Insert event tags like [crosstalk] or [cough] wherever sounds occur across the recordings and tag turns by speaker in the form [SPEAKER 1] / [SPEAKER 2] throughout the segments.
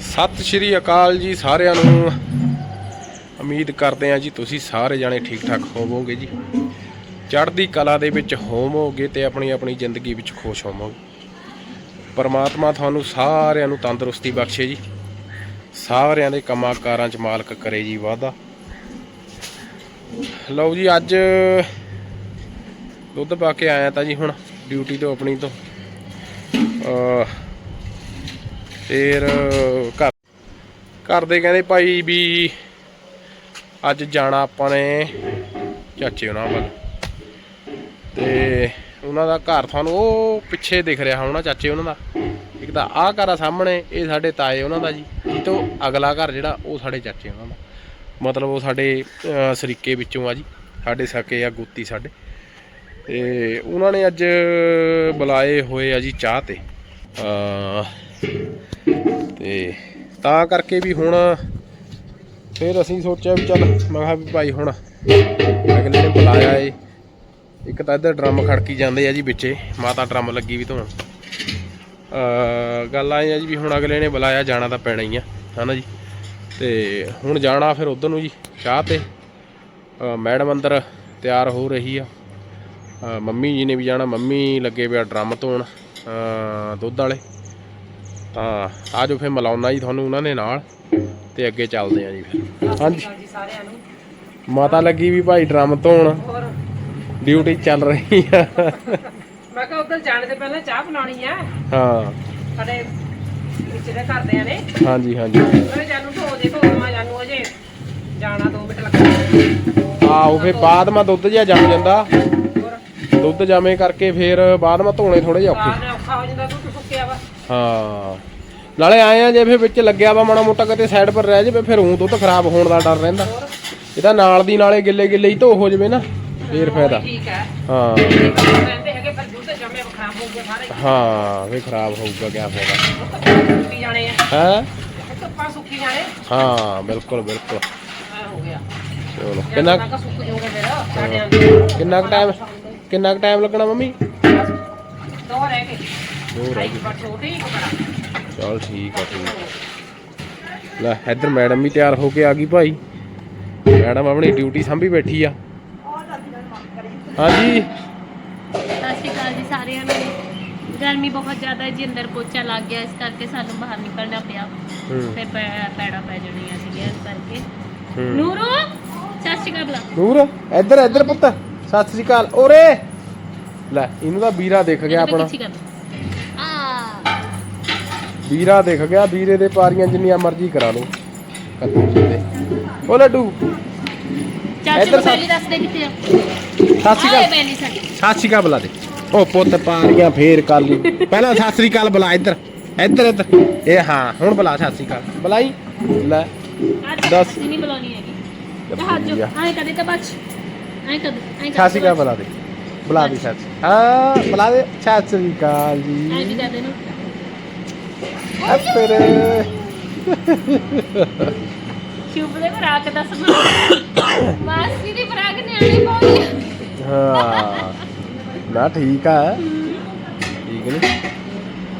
[SPEAKER 1] ਸਤਿ ਸ਼੍ਰੀ ਅਕਾਲ ਜੀ ਸਾਰਿਆਂ ਨੂੰ। ਉਮੀਦ ਕਰਦੇ ਹਾਂ ਜੀ ਤੁਸੀਂ ਸਾਰੇ ਜਾਣੇ ਠੀਕ ਠਾਕ ਹੋਵੋਗੇ ਜੀ। ਚੜ੍ਹਦੀ ਕਲਾ ਦੇ ਵਿੱਚ ਹੋਵੋਗੇ ਤੇ ਆਪਣੀ ਆਪਣੀ ਜ਼ਿੰਦਗੀ ਵਿੱਚ ਖੁਸ਼ ਹੋਵੋਗੇ। ਪਰਮਾਤਮਾ ਤੁਹਾਨੂੰ ਸਾਰਿਆਂ ਨੂੰ ਤੰਦਰੁਸਤੀ ਬਖਸ਼ੇ ਜੀ। ਸਾਰਿਆਂ ਦੇ ਕੰਮਾਂ ਕਾਰਾਂ 'ਚ ਮਾਲਕ ਕਰੇ ਜੀ ਵਾਦਾ ਲਓ ਜੀ ਅੱਜ ਦੁੱਧ ਪਾ ਕੇ ਆਇਆ ਤਾਂ ਜੀ ਹੁਣ ਡਿਊਟੀ ਤੋਂ ਆਪਣੀ ਤੋਂ। ਫਿਰ, ਘਰ ਘਰ ਦੇ ਕਹਿੰਦੇ ਭਾਈ ਵੀ ਅੱਜ ਜਾਣਾ ਆਪਾਂ ਨੇ ਚਾਚੇ ਉਹਨਾਂ ਵੱਲ। ਤੇ ਉਹਨਾਂ ਦਾ ਘਰ ਤੁਹਾਨੂੰ ਉਹ ਪਿੱਛੇ ਦਿਖ ਰਿਹਾ ਹੋਣਾ ਚਾਚੇ ਉਹਨਾਂ ਦਾ। ਇੱਕ ਤਾਂ ਆਹ ਘਰ ਆ ਸਾਹਮਣੇ, ਇਹ ਸਾਡੇ ਤਾਏ ਉਹਨਾਂ ਦਾ ਜੀ। ਇਹ ਤੋਂ ਅਗਲਾ ਘਰ ਜਿਹੜਾ, ਉਹ ਸਾਡੇ ਚਾਚੇ ਉਹਨਾਂ ਦਾ। ਮਤਲਬ ਉਹ ਸਾਡੇ ਸਰੀਕੇ ਵਿੱਚੋਂ ਆ ਜੀ। ਸਾਡੇ ਸਕੇ ਆ ਗੋਤੀ ਸਾਡੇ। ਤੇ ਉਹਨਾਂ ਨੇ ਅੱਜ ਬੁਲਾਏ ਹੋਏ ਆ ਜੀ ਚਾਹ ਤੇ। ਅਹ ਤੇ ਤਾਂ ਕਰਕੇ ਵੀ ਹੁਣ ਫਿਰ ਅਸੀਂ ਸੋਚਿਆ ਵੀ ਚੱਲ, ਮੈਂ ਕਿਹਾ ਵੀ ਭਾਈ ਹੁਣ ਅਗਲੇ ਨੇ ਬੁਲਾਇਆ ਏ। ਇੱਕ ਤਾਂ ਇੱਧਰ ਡਰਮ ਖੜਕੀ ਜਾਂਦੇ ਆ ਜੀ ਵਿੱਚੇ, ਮਾਤਾ ਡਰਮ ਲੱਗੀ ਵੀ ਧੋਣ। ਗੱਲ ਆਏ ਆ ਜੀ ਵੀ ਹੁਣ ਅਗਲੇ ਨੇ ਬੁਲਾਇਆ, ਜਾਣਾ ਤਾਂ ਪੈਣਾ ਹੀ ਆ, ਹਨਾ ਜੀ? ਤੇ ਹੁਣ ਜਾਣਾ ਫਿਰ ਉਧਰ ਨੂੰ ਜੀ, ਚਾਹ ਤੇ। ਮੈਡਮ ਅੰਦਰ ਤਿਆਰ ਹੋ ਰਹੀ ਆ। ਮੰਮੀ ਜੀ ਨੇ ਵੀ ਜਾਣਾ, ਮੰਮੀ ਲੱਗੇ ਪਿਆ ਡਰਮ ਧੋਣ ਦੁੱਧ ਵਾਲੇ। ਤਾਂ ਆਜੋ ਫਿਰ ਮਿਲਾਉਣਾ ਜੀ ਤੁਹਾਨੂੰ ਉਹਨਾਂ ਦੇ ਨਾਲ ਤੇ ਅੱਗੇ ਚੱਲਦੇ ਆ ਜੀ ਫਿਰ। ਹਾਂਜੀ।
[SPEAKER 2] ਜੀ ਨੂੰ
[SPEAKER 1] ਮਾਤਾ ਲੱਗੀ ਵੀ ਭਾਈ ਡਰਮ ਧੋਣ। ਡਿਊਟੀ ਚੱਲ ਰਹੀ ਆ।
[SPEAKER 2] ਮੈਂ ਕਿਹਾ ਉਧਰ ਜਾਣ ਦੇ ਪਹਿਲਾਂ ਚਾਹ ਬਣਾਉਣੀ ਆ।
[SPEAKER 1] ਹਾਂ।
[SPEAKER 2] ਸਾਡੇ ਵਿੱਚ ਦੇ ਘਰਦਿਆਂ ਨੇ।
[SPEAKER 1] ਹਾਂਜੀ ਹਾਂਜੀ।
[SPEAKER 2] ਮੈਂ ਜਾਨੂੰ ਧੋ ਦੇ ਧੋ ਮੈਂ ਜਾਨੂੰ ਅਜੇ। ਜਾਣਾ 2 ਮਿੰਟ ਲੱਗਣੇ
[SPEAKER 1] ਆਹੋ ਫਿਰ ਬਾਅਦ ਮਾ ਦੁੱਧ ਜਿਹਾ ਜੰਮ ਜਾਂਦਾ। ਦੁੱਧ ਜਮੇ ਕਰਕੇ ਫਿਰ ਬਾਅਦ ਮਾ ਧੋਣੇ ਥੋੜੇ ਜਿਹਾ ਔਖੇ।
[SPEAKER 2] ਨੇ ਔਖਾ ਹੋ ਜਾਂਦਾ
[SPEAKER 1] ਹਾਂ। ਨਾਲੇ ਆਏ ਆ ਜੇ ਫਿਰ ਵਿੱਚ ਲੱਗਿਆ ਵਾ ਮਾੜਾ ਮੋਟਾ ਕਿਤੇ ਸਾਈਡ ਪਰ ਰਹਿ ਜਾਵੇ ਫਿਰ ਉਹ ਦੁੱਧ ਖਰਾਬ ਹੋਣ ਦਾ ਡਰ ਰਹਿੰਦਾ। ਇਹਦਾ ਨਾਲ ਦੀ ਨਾਲੇ ਗਿੱਲੇ ਗਿੱਲੇ ਹੀ ਧੋ ਹੋ ਜਾਵੇ ਨਾ ਫੇਰ ਫਾਇਦਾ।
[SPEAKER 2] ਠੀਕ ਹੈ।
[SPEAKER 1] ਹਾਂ।
[SPEAKER 2] ਹੋ।
[SPEAKER 1] ਫੇਰ ਖਰਾਬ ਹੋਊਗਾ ਕਿਆ ਫਾਇਦਾ।
[SPEAKER 2] ਧੁੱਪਾਂ ਸੁੱਕੀ ਜਾਣੇ ਆ।
[SPEAKER 1] ਹੈ?
[SPEAKER 2] ਧੁੱਪਾਂ ਸੁੱਕੀ ਜਾਣੇ।
[SPEAKER 1] ਹਾਂ ਬਿਲਕੁਲ ਬਿਲਕੁਲ।
[SPEAKER 2] ਐ ਹੋ ਗਿਆ।
[SPEAKER 1] ਚਲੋ ਕਿੰਨਾ
[SPEAKER 2] ਸੁੱਕ ਜਾਊਗਾ ਫਿਰ
[SPEAKER 1] ਕਿੰਨਾ ਕੁ ਟਾਈਮ ਕਿੰਨਾ ਕੁ ਟਾਈਮ ਲੱਗਣਾ ਮੰਮੀ?
[SPEAKER 2] ਦੋ ਰਹਿ ਗਏ।
[SPEAKER 1] ਦੋ ਰਹਿ
[SPEAKER 2] ਬੜ ਛੋਟੀ ਇੱਕ ਬੜਾ।
[SPEAKER 1] ਚਲ ਠੀਕ ਆ ਠੀਕ ਲੈ ਇੱਧਰ ਮੈਡਮ ਵੀ ਤਿਆਰ ਹੋ ਕੇ ਆ ਗਈ ਭਾਈ। ਮੈਡਮ ਆਪਣੀ ਡਿਊਟੀ ਸੰਭੀ ਬੈਠੀ ਆ। ਹਾਂਜੀ।
[SPEAKER 3] ਸਤਿ ਸ਼੍ਰੀ ਅਕਾਲ ਜੀ ਸਾਰਿਆਂ ਨੂੰ। ਗਰਮੀ ਬਹੁਤ ਜ਼ਿਆਦਾ ਹੈ ਜੀ ਅੰਦਰ ਪੋਚਾ ਲੱਗ ਗਿਆ ਇਸ ਕਰਕੇ ਸਾਨੂੰ ਬਾਹਰ ਨਿਕਲਣਾ ਪਿਆ। ਪੈ- ਪੈੜਾਂ ਪੈ ਜਾਣੀਆਂ ਸੀਗੀਆਂ ਇਸ ਕਰਕੇ। ਨੂਰੂ ਸਤਿ ਸ਼੍ਰੀ ਅਕਾਲ
[SPEAKER 1] ਨੂਰ ਇੱਧਰ ਇੱਧਰ ਪੁੱਤ। ਸਤਿ ਸ੍ਰੀ ਅਕਾਲ। ਓਰੇ ਲੈ ਇਹਨੂੰ ਤਾਂ ਵੀਰਾ ਦਿਖ ਗਿਆ ਆਪਣਾ। ਵੀਰਾ ਦਿਖ ਗਿਆ ਵੀਰੇ ਦੇ ਪਾਰੀਆਂ ਜਿੰਨੀਆਂ ਮਰਜ਼ੀ ਕਰਾ ਲਓ। ਕੱਦੂ ਦੇ ਓ ਲੱਡੂ।
[SPEAKER 3] ਚਾਚੀ
[SPEAKER 1] ਇੱਧਰ
[SPEAKER 3] ਨੂੰ
[SPEAKER 1] ਸਾ-
[SPEAKER 3] ਪਹਿਲੀ ਦੱਸ ਦੇ ਕਿੱਥੇ ਆ?
[SPEAKER 1] ਸਤਿ ਸ੍ਰੀ
[SPEAKER 3] ਆਏ
[SPEAKER 1] ਅਕਾਲ।
[SPEAKER 3] ਬੈਲੀ ਸਾਡੀ।
[SPEAKER 1] ਸਤਿ ਸ਼੍ਰੀ ਅਕਾਲ ਬੁਲਾ ਦੇ। ਉਹ ਪੁੱਤ ਪਾਰੀਆਂ ਫੇਰ ਕਰ ਲਈ। ਪਹਿਲਾਂ ਸਤਿ ਸ਼੍ਰੀ ਅਕਾਲ ਬੁਲਾ ਇੱਧਰ। ਇੱਧਰ ਇੱਧਰ। ਇਹ ਹਾਂ ਹੁਣ ਬੁਲਾ ਸਤਿ ਸ਼੍ਰੀ ਅਕਾਲ। ਬੁਲਾਈ। ਲੈ
[SPEAKER 3] ਅੱਜ
[SPEAKER 1] ਦੱਸ।
[SPEAKER 3] ਅਸੀਂ ਨਹੀਂ ਬੁਲਾਉਣੀ ਹੈਗੀ।
[SPEAKER 1] ਲੱਭੀ ਆ।
[SPEAKER 3] ਆਏ ਕਦੇ ਤਾਂ ਬਚ। ਆਏ ਕਦੇ ਆਏ
[SPEAKER 1] ਸਤਿ ਸ਼੍ਰੀ ਅਕਾਲ ਬੁਲਾ ਦੇ। ਬੁਲਾ ਦੇ ਸ਼੍ਰੀ- ਹਾਂ ਬੁਲਾ ਦੇ। ਸਤਿ ਸ਼੍ਰੀ ਅਕਾਲ
[SPEAKER 3] ਆਏ ਵੀ
[SPEAKER 1] ਜੀ
[SPEAKER 3] ਨੂੰ
[SPEAKER 1] ਅੱਪਰੇ
[SPEAKER 3] ਸ਼ੁਭ ਦੇ ਫਰਾਕ ਦੱਸ ਮਾਸੀ ਦੀ ਫਰਾਕ ਨਿਆਣੀ ਪਾਉਣੀ ਆ।
[SPEAKER 1] ਹਾਂ। ਨਾ ਠੀਕ ਆ। ਠੀਕ ਨੇ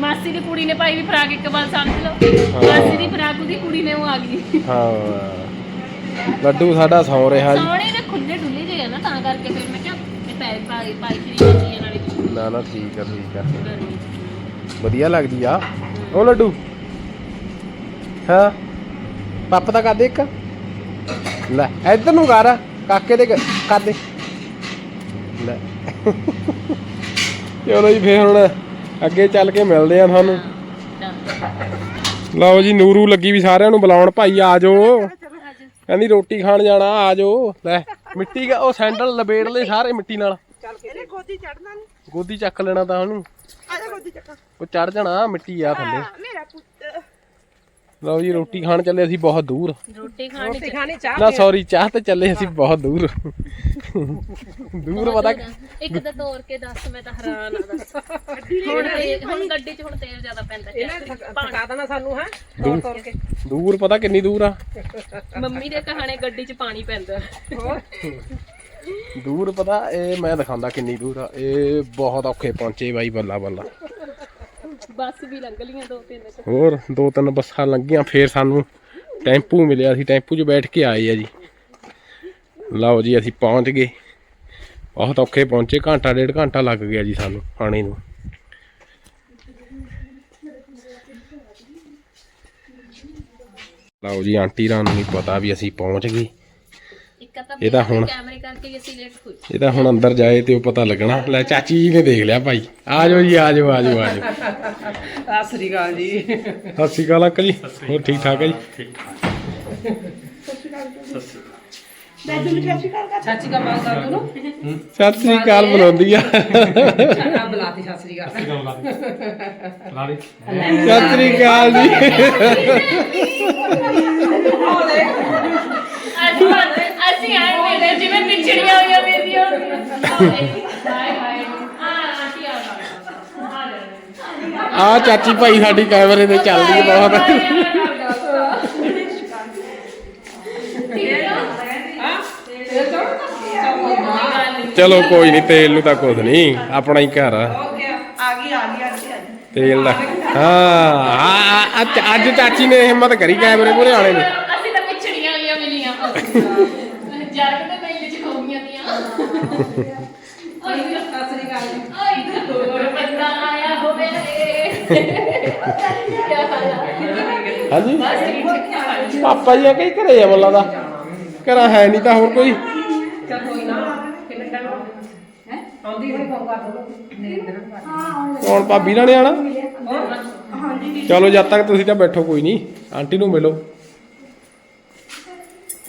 [SPEAKER 3] ਮਾਸੀ ਦੀ ਕੁੜੀ ਨੇ ਪਾਈ ਵੀ ਫਰਾਕ ਇੱਕ ਵਾਰ ਸਮਝ ਲਓ। ਮਾਸੀ ਦੀ ਫਰਾਕ ਉਹਦੀ ਕੁੜੀ ਨੇ ਉਹ ਆ ਗਈ।
[SPEAKER 1] ਹਾਂ। ਲੱਡੂ ਸਾਡਾ ਸੌ ਰਿਹਾ ਜੀ।
[SPEAKER 3] ਸੋਹਣੇ ਦੇ ਖੁੱਲੇ ਡੁੱਲੇ ਜਿਹੇ ਆ ਨਾ ਤਾਂ ਕਰਕੇ ਫਿਰ ਮੈਂ ਕਿਹਾ ਇਹ ਪੈਰ ਪਾਈ ਪਾਈ ਸ਼੍ਰੀ ਜਾਂਦੀ ਹੈ ਨਾਲੇ
[SPEAKER 1] ਨਾ ਨਾ ਠੀਕ ਆ ਠੀਕ ਆ।
[SPEAKER 3] ਗਰਮੀ ਚ।
[SPEAKER 1] ਵਧੀਆ ਲੱਗਦੀ ਆ। ਉਹ ਲੱਡੂ। ਹਾਂ। ਪੱਪ ਤਾਂ ਕਰ ਦੇ ਇੱਕ। ਲੈ ਇੱਧਰ ਨੂੰ ਕਰ ਕਾਕੇ ਦੇ ਕਰ ਦੇ ਲੈ। ਚਲੋ ਜੀ ਫੇਰ ਹੁਣ ਅੱਗੇ ਚੱਲ ਕੇ ਮਿਲਦੇ ਆ ਤੁਹਾਨੂੰ। ਲਓ ਜੀ ਨੂਰੂ ਲੱਗੀ ਵੀ ਸਾਰਿਆਂ ਨੂੰ ਬੁਲਾਉਣ ਭਾਈ ਆ ਜਾਓ। ਕਹਿੰਦੀ ਰੋਟੀ ਖਾਣ ਜਾਣਾ ਆ ਜਾਓ। ਲੈ ਮਿੱਟੀ ਦਾ ਉਹ ਸੈਂਡਲ ਲਬੇੜ ਲੈ ਸਾਰੇ ਮਿੱਟੀ ਨਾਲ।
[SPEAKER 2] ਚੱਲ ਕੇ ਇਹਨੇ ਗੋਦੀ ਚੜਨਾ ਨਹੀਂ
[SPEAKER 1] ਗੋਦੀ ਚੱਕ ਲੈਣਾ ਤਾਂ ਉਹਨੂੰ।
[SPEAKER 2] ਆ ਜਾ ਗੋਦੀ ਚੱਕਾ।
[SPEAKER 1] ਉਹ ਚੜ ਜਾਣਾ ਮਿੱਟੀ ਆ ਥੱਲੇ।
[SPEAKER 2] ਮੇਰਾ ਪੁੱਤ।
[SPEAKER 1] ਲਓ ਜੀ ਰੋਟੀ ਖਾਣ ਚੱਲੇ ਅਸੀਂ ਬਹੁਤ ਦੂਰ।
[SPEAKER 3] ਰੋਟੀ ਖਾਣੀ
[SPEAKER 2] ਰੋਟੀ ਖਾਣੀ ਚਾਹ
[SPEAKER 1] ਨਾ ਸੌਰੀ ਚਾਹ ਤੇ ਚੱਲੇ ਅਸੀਂ ਬਹੁਤ ਦੂਰ। ਦੂਰ ਪਤਾ
[SPEAKER 3] ਇੱਕ ਤਾਂ ਤੋੜ ਕੇ ਦੱਸ ਮੈਂ ਤਾਂ ਹੈਰਾਨ ਆ ਦੱਸ। ਹੁਣ ਤੇ- ਹੁਣ ਗੱਡੀ 'ਚ ਹੁਣ ਤੇਲ ਜ਼ਿਆਦਾ ਪੈਂਦਾ
[SPEAKER 2] ਇਹਨੇ
[SPEAKER 3] ਹੈ
[SPEAKER 2] ਥਕ- ਥਕਾ ਦੇਣਾ ਸਾਨੂੰ ਹੈ? ਤੋੜ ਤੋੜ ਕੇ।
[SPEAKER 1] ਦੂਰ ਪਤਾ ਕਿੰਨੀ ਦੂਰ ਆ।
[SPEAKER 3] ਮੰਮੀ ਦੇ ਕਹਾਣੇ ਗੱਡੀ 'ਚ ਪਾਣੀ ਪੈਂਦਾ।
[SPEAKER 2] ਹੋਰ?
[SPEAKER 1] ਦੂਰ ਪਤਾ ਇਹ ਮੈਂ ਦਿਖਾਉਂਦਾ ਕਿੰਨੀ ਦੂਰ ਆ। ਇਹ ਬਹੁਤ ਔਖੇ ਪਹੁੰਚੇ ਬਾਈ ਬੱਲਾ ਬੱਲਾ।
[SPEAKER 3] ਬੱਸ ਵੀ ਲੰਘ ਲੀਆਂ ਦੋ ਤਿੰਨ
[SPEAKER 1] ਹੋਰ ਦੋ ਤਿੰਨ ਬੱਸਾਂ ਲੰਘੀਆਂ ਫੇਰ ਸਾਨੂੰ ਟੈਂਪੂ ਮਿਲਿਆ। ਸੀ ਟੈਂਪੂ 'ਚ ਬੈਠ ਕੇ ਆਏ ਆ ਜੀ। ਲਓ ਜੀ ਅਸੀਂ ਪਹੁੰਚ ਗਏ। ਬਹੁਤ ਔਖੇ ਪਹੁੰਚੇ ਘੰਟਾ ਡੇਢ ਘੰਟਾ ਲੱਗ ਗਿਆ ਜੀ ਸਾਨੂੰ ਆਣੇ ਨੂੰ। ਲਓ ਜੀ ਆਂਟੀ ਰਾਂ ਨੂੰ ਪਤਾ ਵੀ ਅਸੀਂ ਪਹੁੰਚ ਗਏ। ਇਹ ਤਾਂ ਹੁਣ-
[SPEAKER 3] ਕੈਮਰੇ ਕਰਕੇ ਅਸੀਂ ਲੇਟ ਹੋਏ।
[SPEAKER 1] ਇਹ ਤਾਂ ਹੁਣ ਅੰਦਰ ਜਾਏ ਤੇ ਉਹ ਪਤਾ ਲੱਗਣਾ। ਲੈ ਚਾਚੀ ਜੀ ਨੇ ਦੇਖ ਲਿਆ ਭਾਈ। ਆ ਜਾਓ ਜੀ ਆ ਜਾਓ ਆ ਜਾਓ ਆ ਜਾਓ।
[SPEAKER 2] ਸਤਿ ਸ੍ਰੀ ਅਕਾਲ ਜੀ।
[SPEAKER 1] ਸਤਿ ਸ਼੍ਰੀ ਅਕਾਲ ਅੰਕਲ ਜੀ। ਹੋਰ ਠੀਕ ਠਾਕ ਹੈ ਜੀ?
[SPEAKER 2] ਚਾਚੀ ਕਾ ਬਾਤ ਕਰ ਦੂੰ
[SPEAKER 1] ਸਤਿ ਸ਼੍ਰੀ ਅਕਾਲ ਬੁਲਾਉਂਦੀ ਆ।
[SPEAKER 2] ਨਾ ਬੁਲਾਤੀ ਸਤਿ ਸ੍ਰੀ ਅਕਾਲ।
[SPEAKER 1] ਸਤਿ ਸ਼੍ਰੀ ਅਕਾਲ ਜੀ। [laughs]
[SPEAKER 3] ਅਸੀਂ ਆਏ ਮੇਰੇ ਜਿਵੇਂ ਪਿਛੜੀਆਂ ਹੋਈਆਂ ਹਾਏ ਹਾਏ ਆ ਆਂਟੀ ਆ
[SPEAKER 1] ਆ ਚਾਚੀ ਭਾਈ ਸਾਡੀ ਕੈਮਰੇ ਤੇ ਚੱਲਦੀ ਹੈ ਬਹੁਤ। ਚਲੋ ਕੋਈ ਨਹੀਂ ਤੇਲ ਨੂੰ ਤਾਂ ਕੁਝ ਨਹੀਂ ਆਪਣਾ ਹੀ ਘਰ ਆ।
[SPEAKER 2] ਆ ਗਈ ਆ ਗਈ ਆ ਗਈ
[SPEAKER 1] ਤੇਲ ਦਾ ਹਾਂ ਅੱਜ ਚਾਚੀ ਨੇ ਹਿੰਮਤ ਕਰੀ ਕੈਮਰੇ ਮੂਹਰੇ ਆਣੇ ਨੇ।
[SPEAKER 3] ਅਸੀਂ ਤਾਂ ਪਿਛੜੀਆਂ ਹੋਈਆਂ ਮਿਲੀਆਂ
[SPEAKER 1] ਹਾਂਜੀ। ਪਾਪਾ ਜੀ ਆ ਕਈ ਘਰੇ ਆ ਬੱਲਾ ਦਾ। ਘਰਾਂ ਹੈ ਨਹੀਂ ਤਾਂ ਹੋਰ ਕੋਈ। ਕੌਣ ਭਾਬੀ ਨਾਲ ਆਣਾ ਚਲੋ ਜਦ ਤੱਕ ਤੁਸੀਂ ਤਾਂ ਬੈਠੋ ਕੋਈ ਨਹੀਂ। ਆਂਟੀ ਨੂੰ ਮਿਲੋ।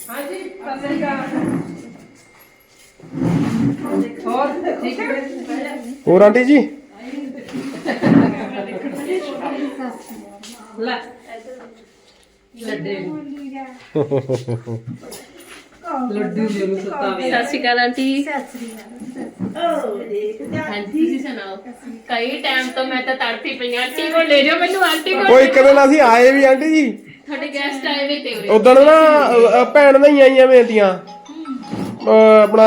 [SPEAKER 2] ਹਾਂਜੀ ਸਤਿ ਸ੍ਰੀ ਅਕਾਲ। ਹੋਰ ਠੀਕ ਹੈ
[SPEAKER 1] ਹੋਰ ਆਂਟੀ ਜੀ?
[SPEAKER 2] ਲੈ ਲੱਡੇ ਲੱਡੂ ਦੇ ਨੂੰ ਸੁੱਤਾ
[SPEAKER 3] ਸ਼੍ਰੀ ਅਕਾਲ ਆਂਟੀ। ਹਾਂਜੀ ਤੁਸੀਂ ਸੁਣਾਓ ਕਈ ਟਾਈਮ ਤੋਂ ਮੈਂ ਤਾਂ ਤੜਫੀ ਪਈ। ਆਂਟੀ ਕੋਲ ਲੈ ਜਾਓ ਮੈਨੂੰ ਆਂਟੀ ਕੋਲ
[SPEAKER 1] ਉਹ ਇੱਕ ਦਿਨ ਅਸੀਂ ਆਏ ਵੀ ਆਂਟੀ ਜੀ।
[SPEAKER 3] ਤੁਹਾਡੇ ਗੈਸਟ ਆਏ ਵੇ ਤੇ
[SPEAKER 1] ਉਦੋਂ ਨਾ ਭੈਣ ਨਹੀਂ ਆਈਆਂ ਵੇਤੀਆਂ ਆਪਣਾ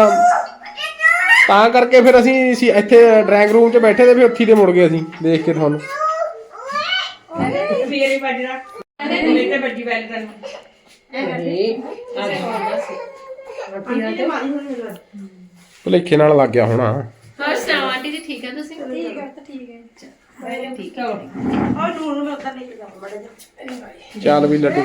[SPEAKER 1] ਤਾਂ ਕਰਕੇ ਫਿਰ ਅਸੀਂ ਸੀ ਇੱਥੇ ਡਰਾਇੰਗ ਰੂਮ 'ਚ ਬੈਠੇ ਤੇ ਫਿਰ ਉੱਥੇ ਦੇ ਮੁੜ ਗਏ ਅਸੀਂ ਦੇਖ ਕੇ ਤੁਹਾਨੂੰ।
[SPEAKER 2] ਫੇਰੇ ਵੱਜਣਾ ਅਰੇ ਤੇ ਵੱਜੀ ਵੈਲ ਕਰਨ
[SPEAKER 1] ਭੁਲੇਖੇ ਨਾਲ ਲੱਗ ਗਿਆ ਹੋਣਾ।
[SPEAKER 3] ਹੋਰ ਸੁਣਾਓ ਆਂਟੀ ਜੀ ਠੀਕ ਹੈ ਤੁਸੀਂ?
[SPEAKER 1] ਚੱਲ ਵੀ ਲੱਡੂ।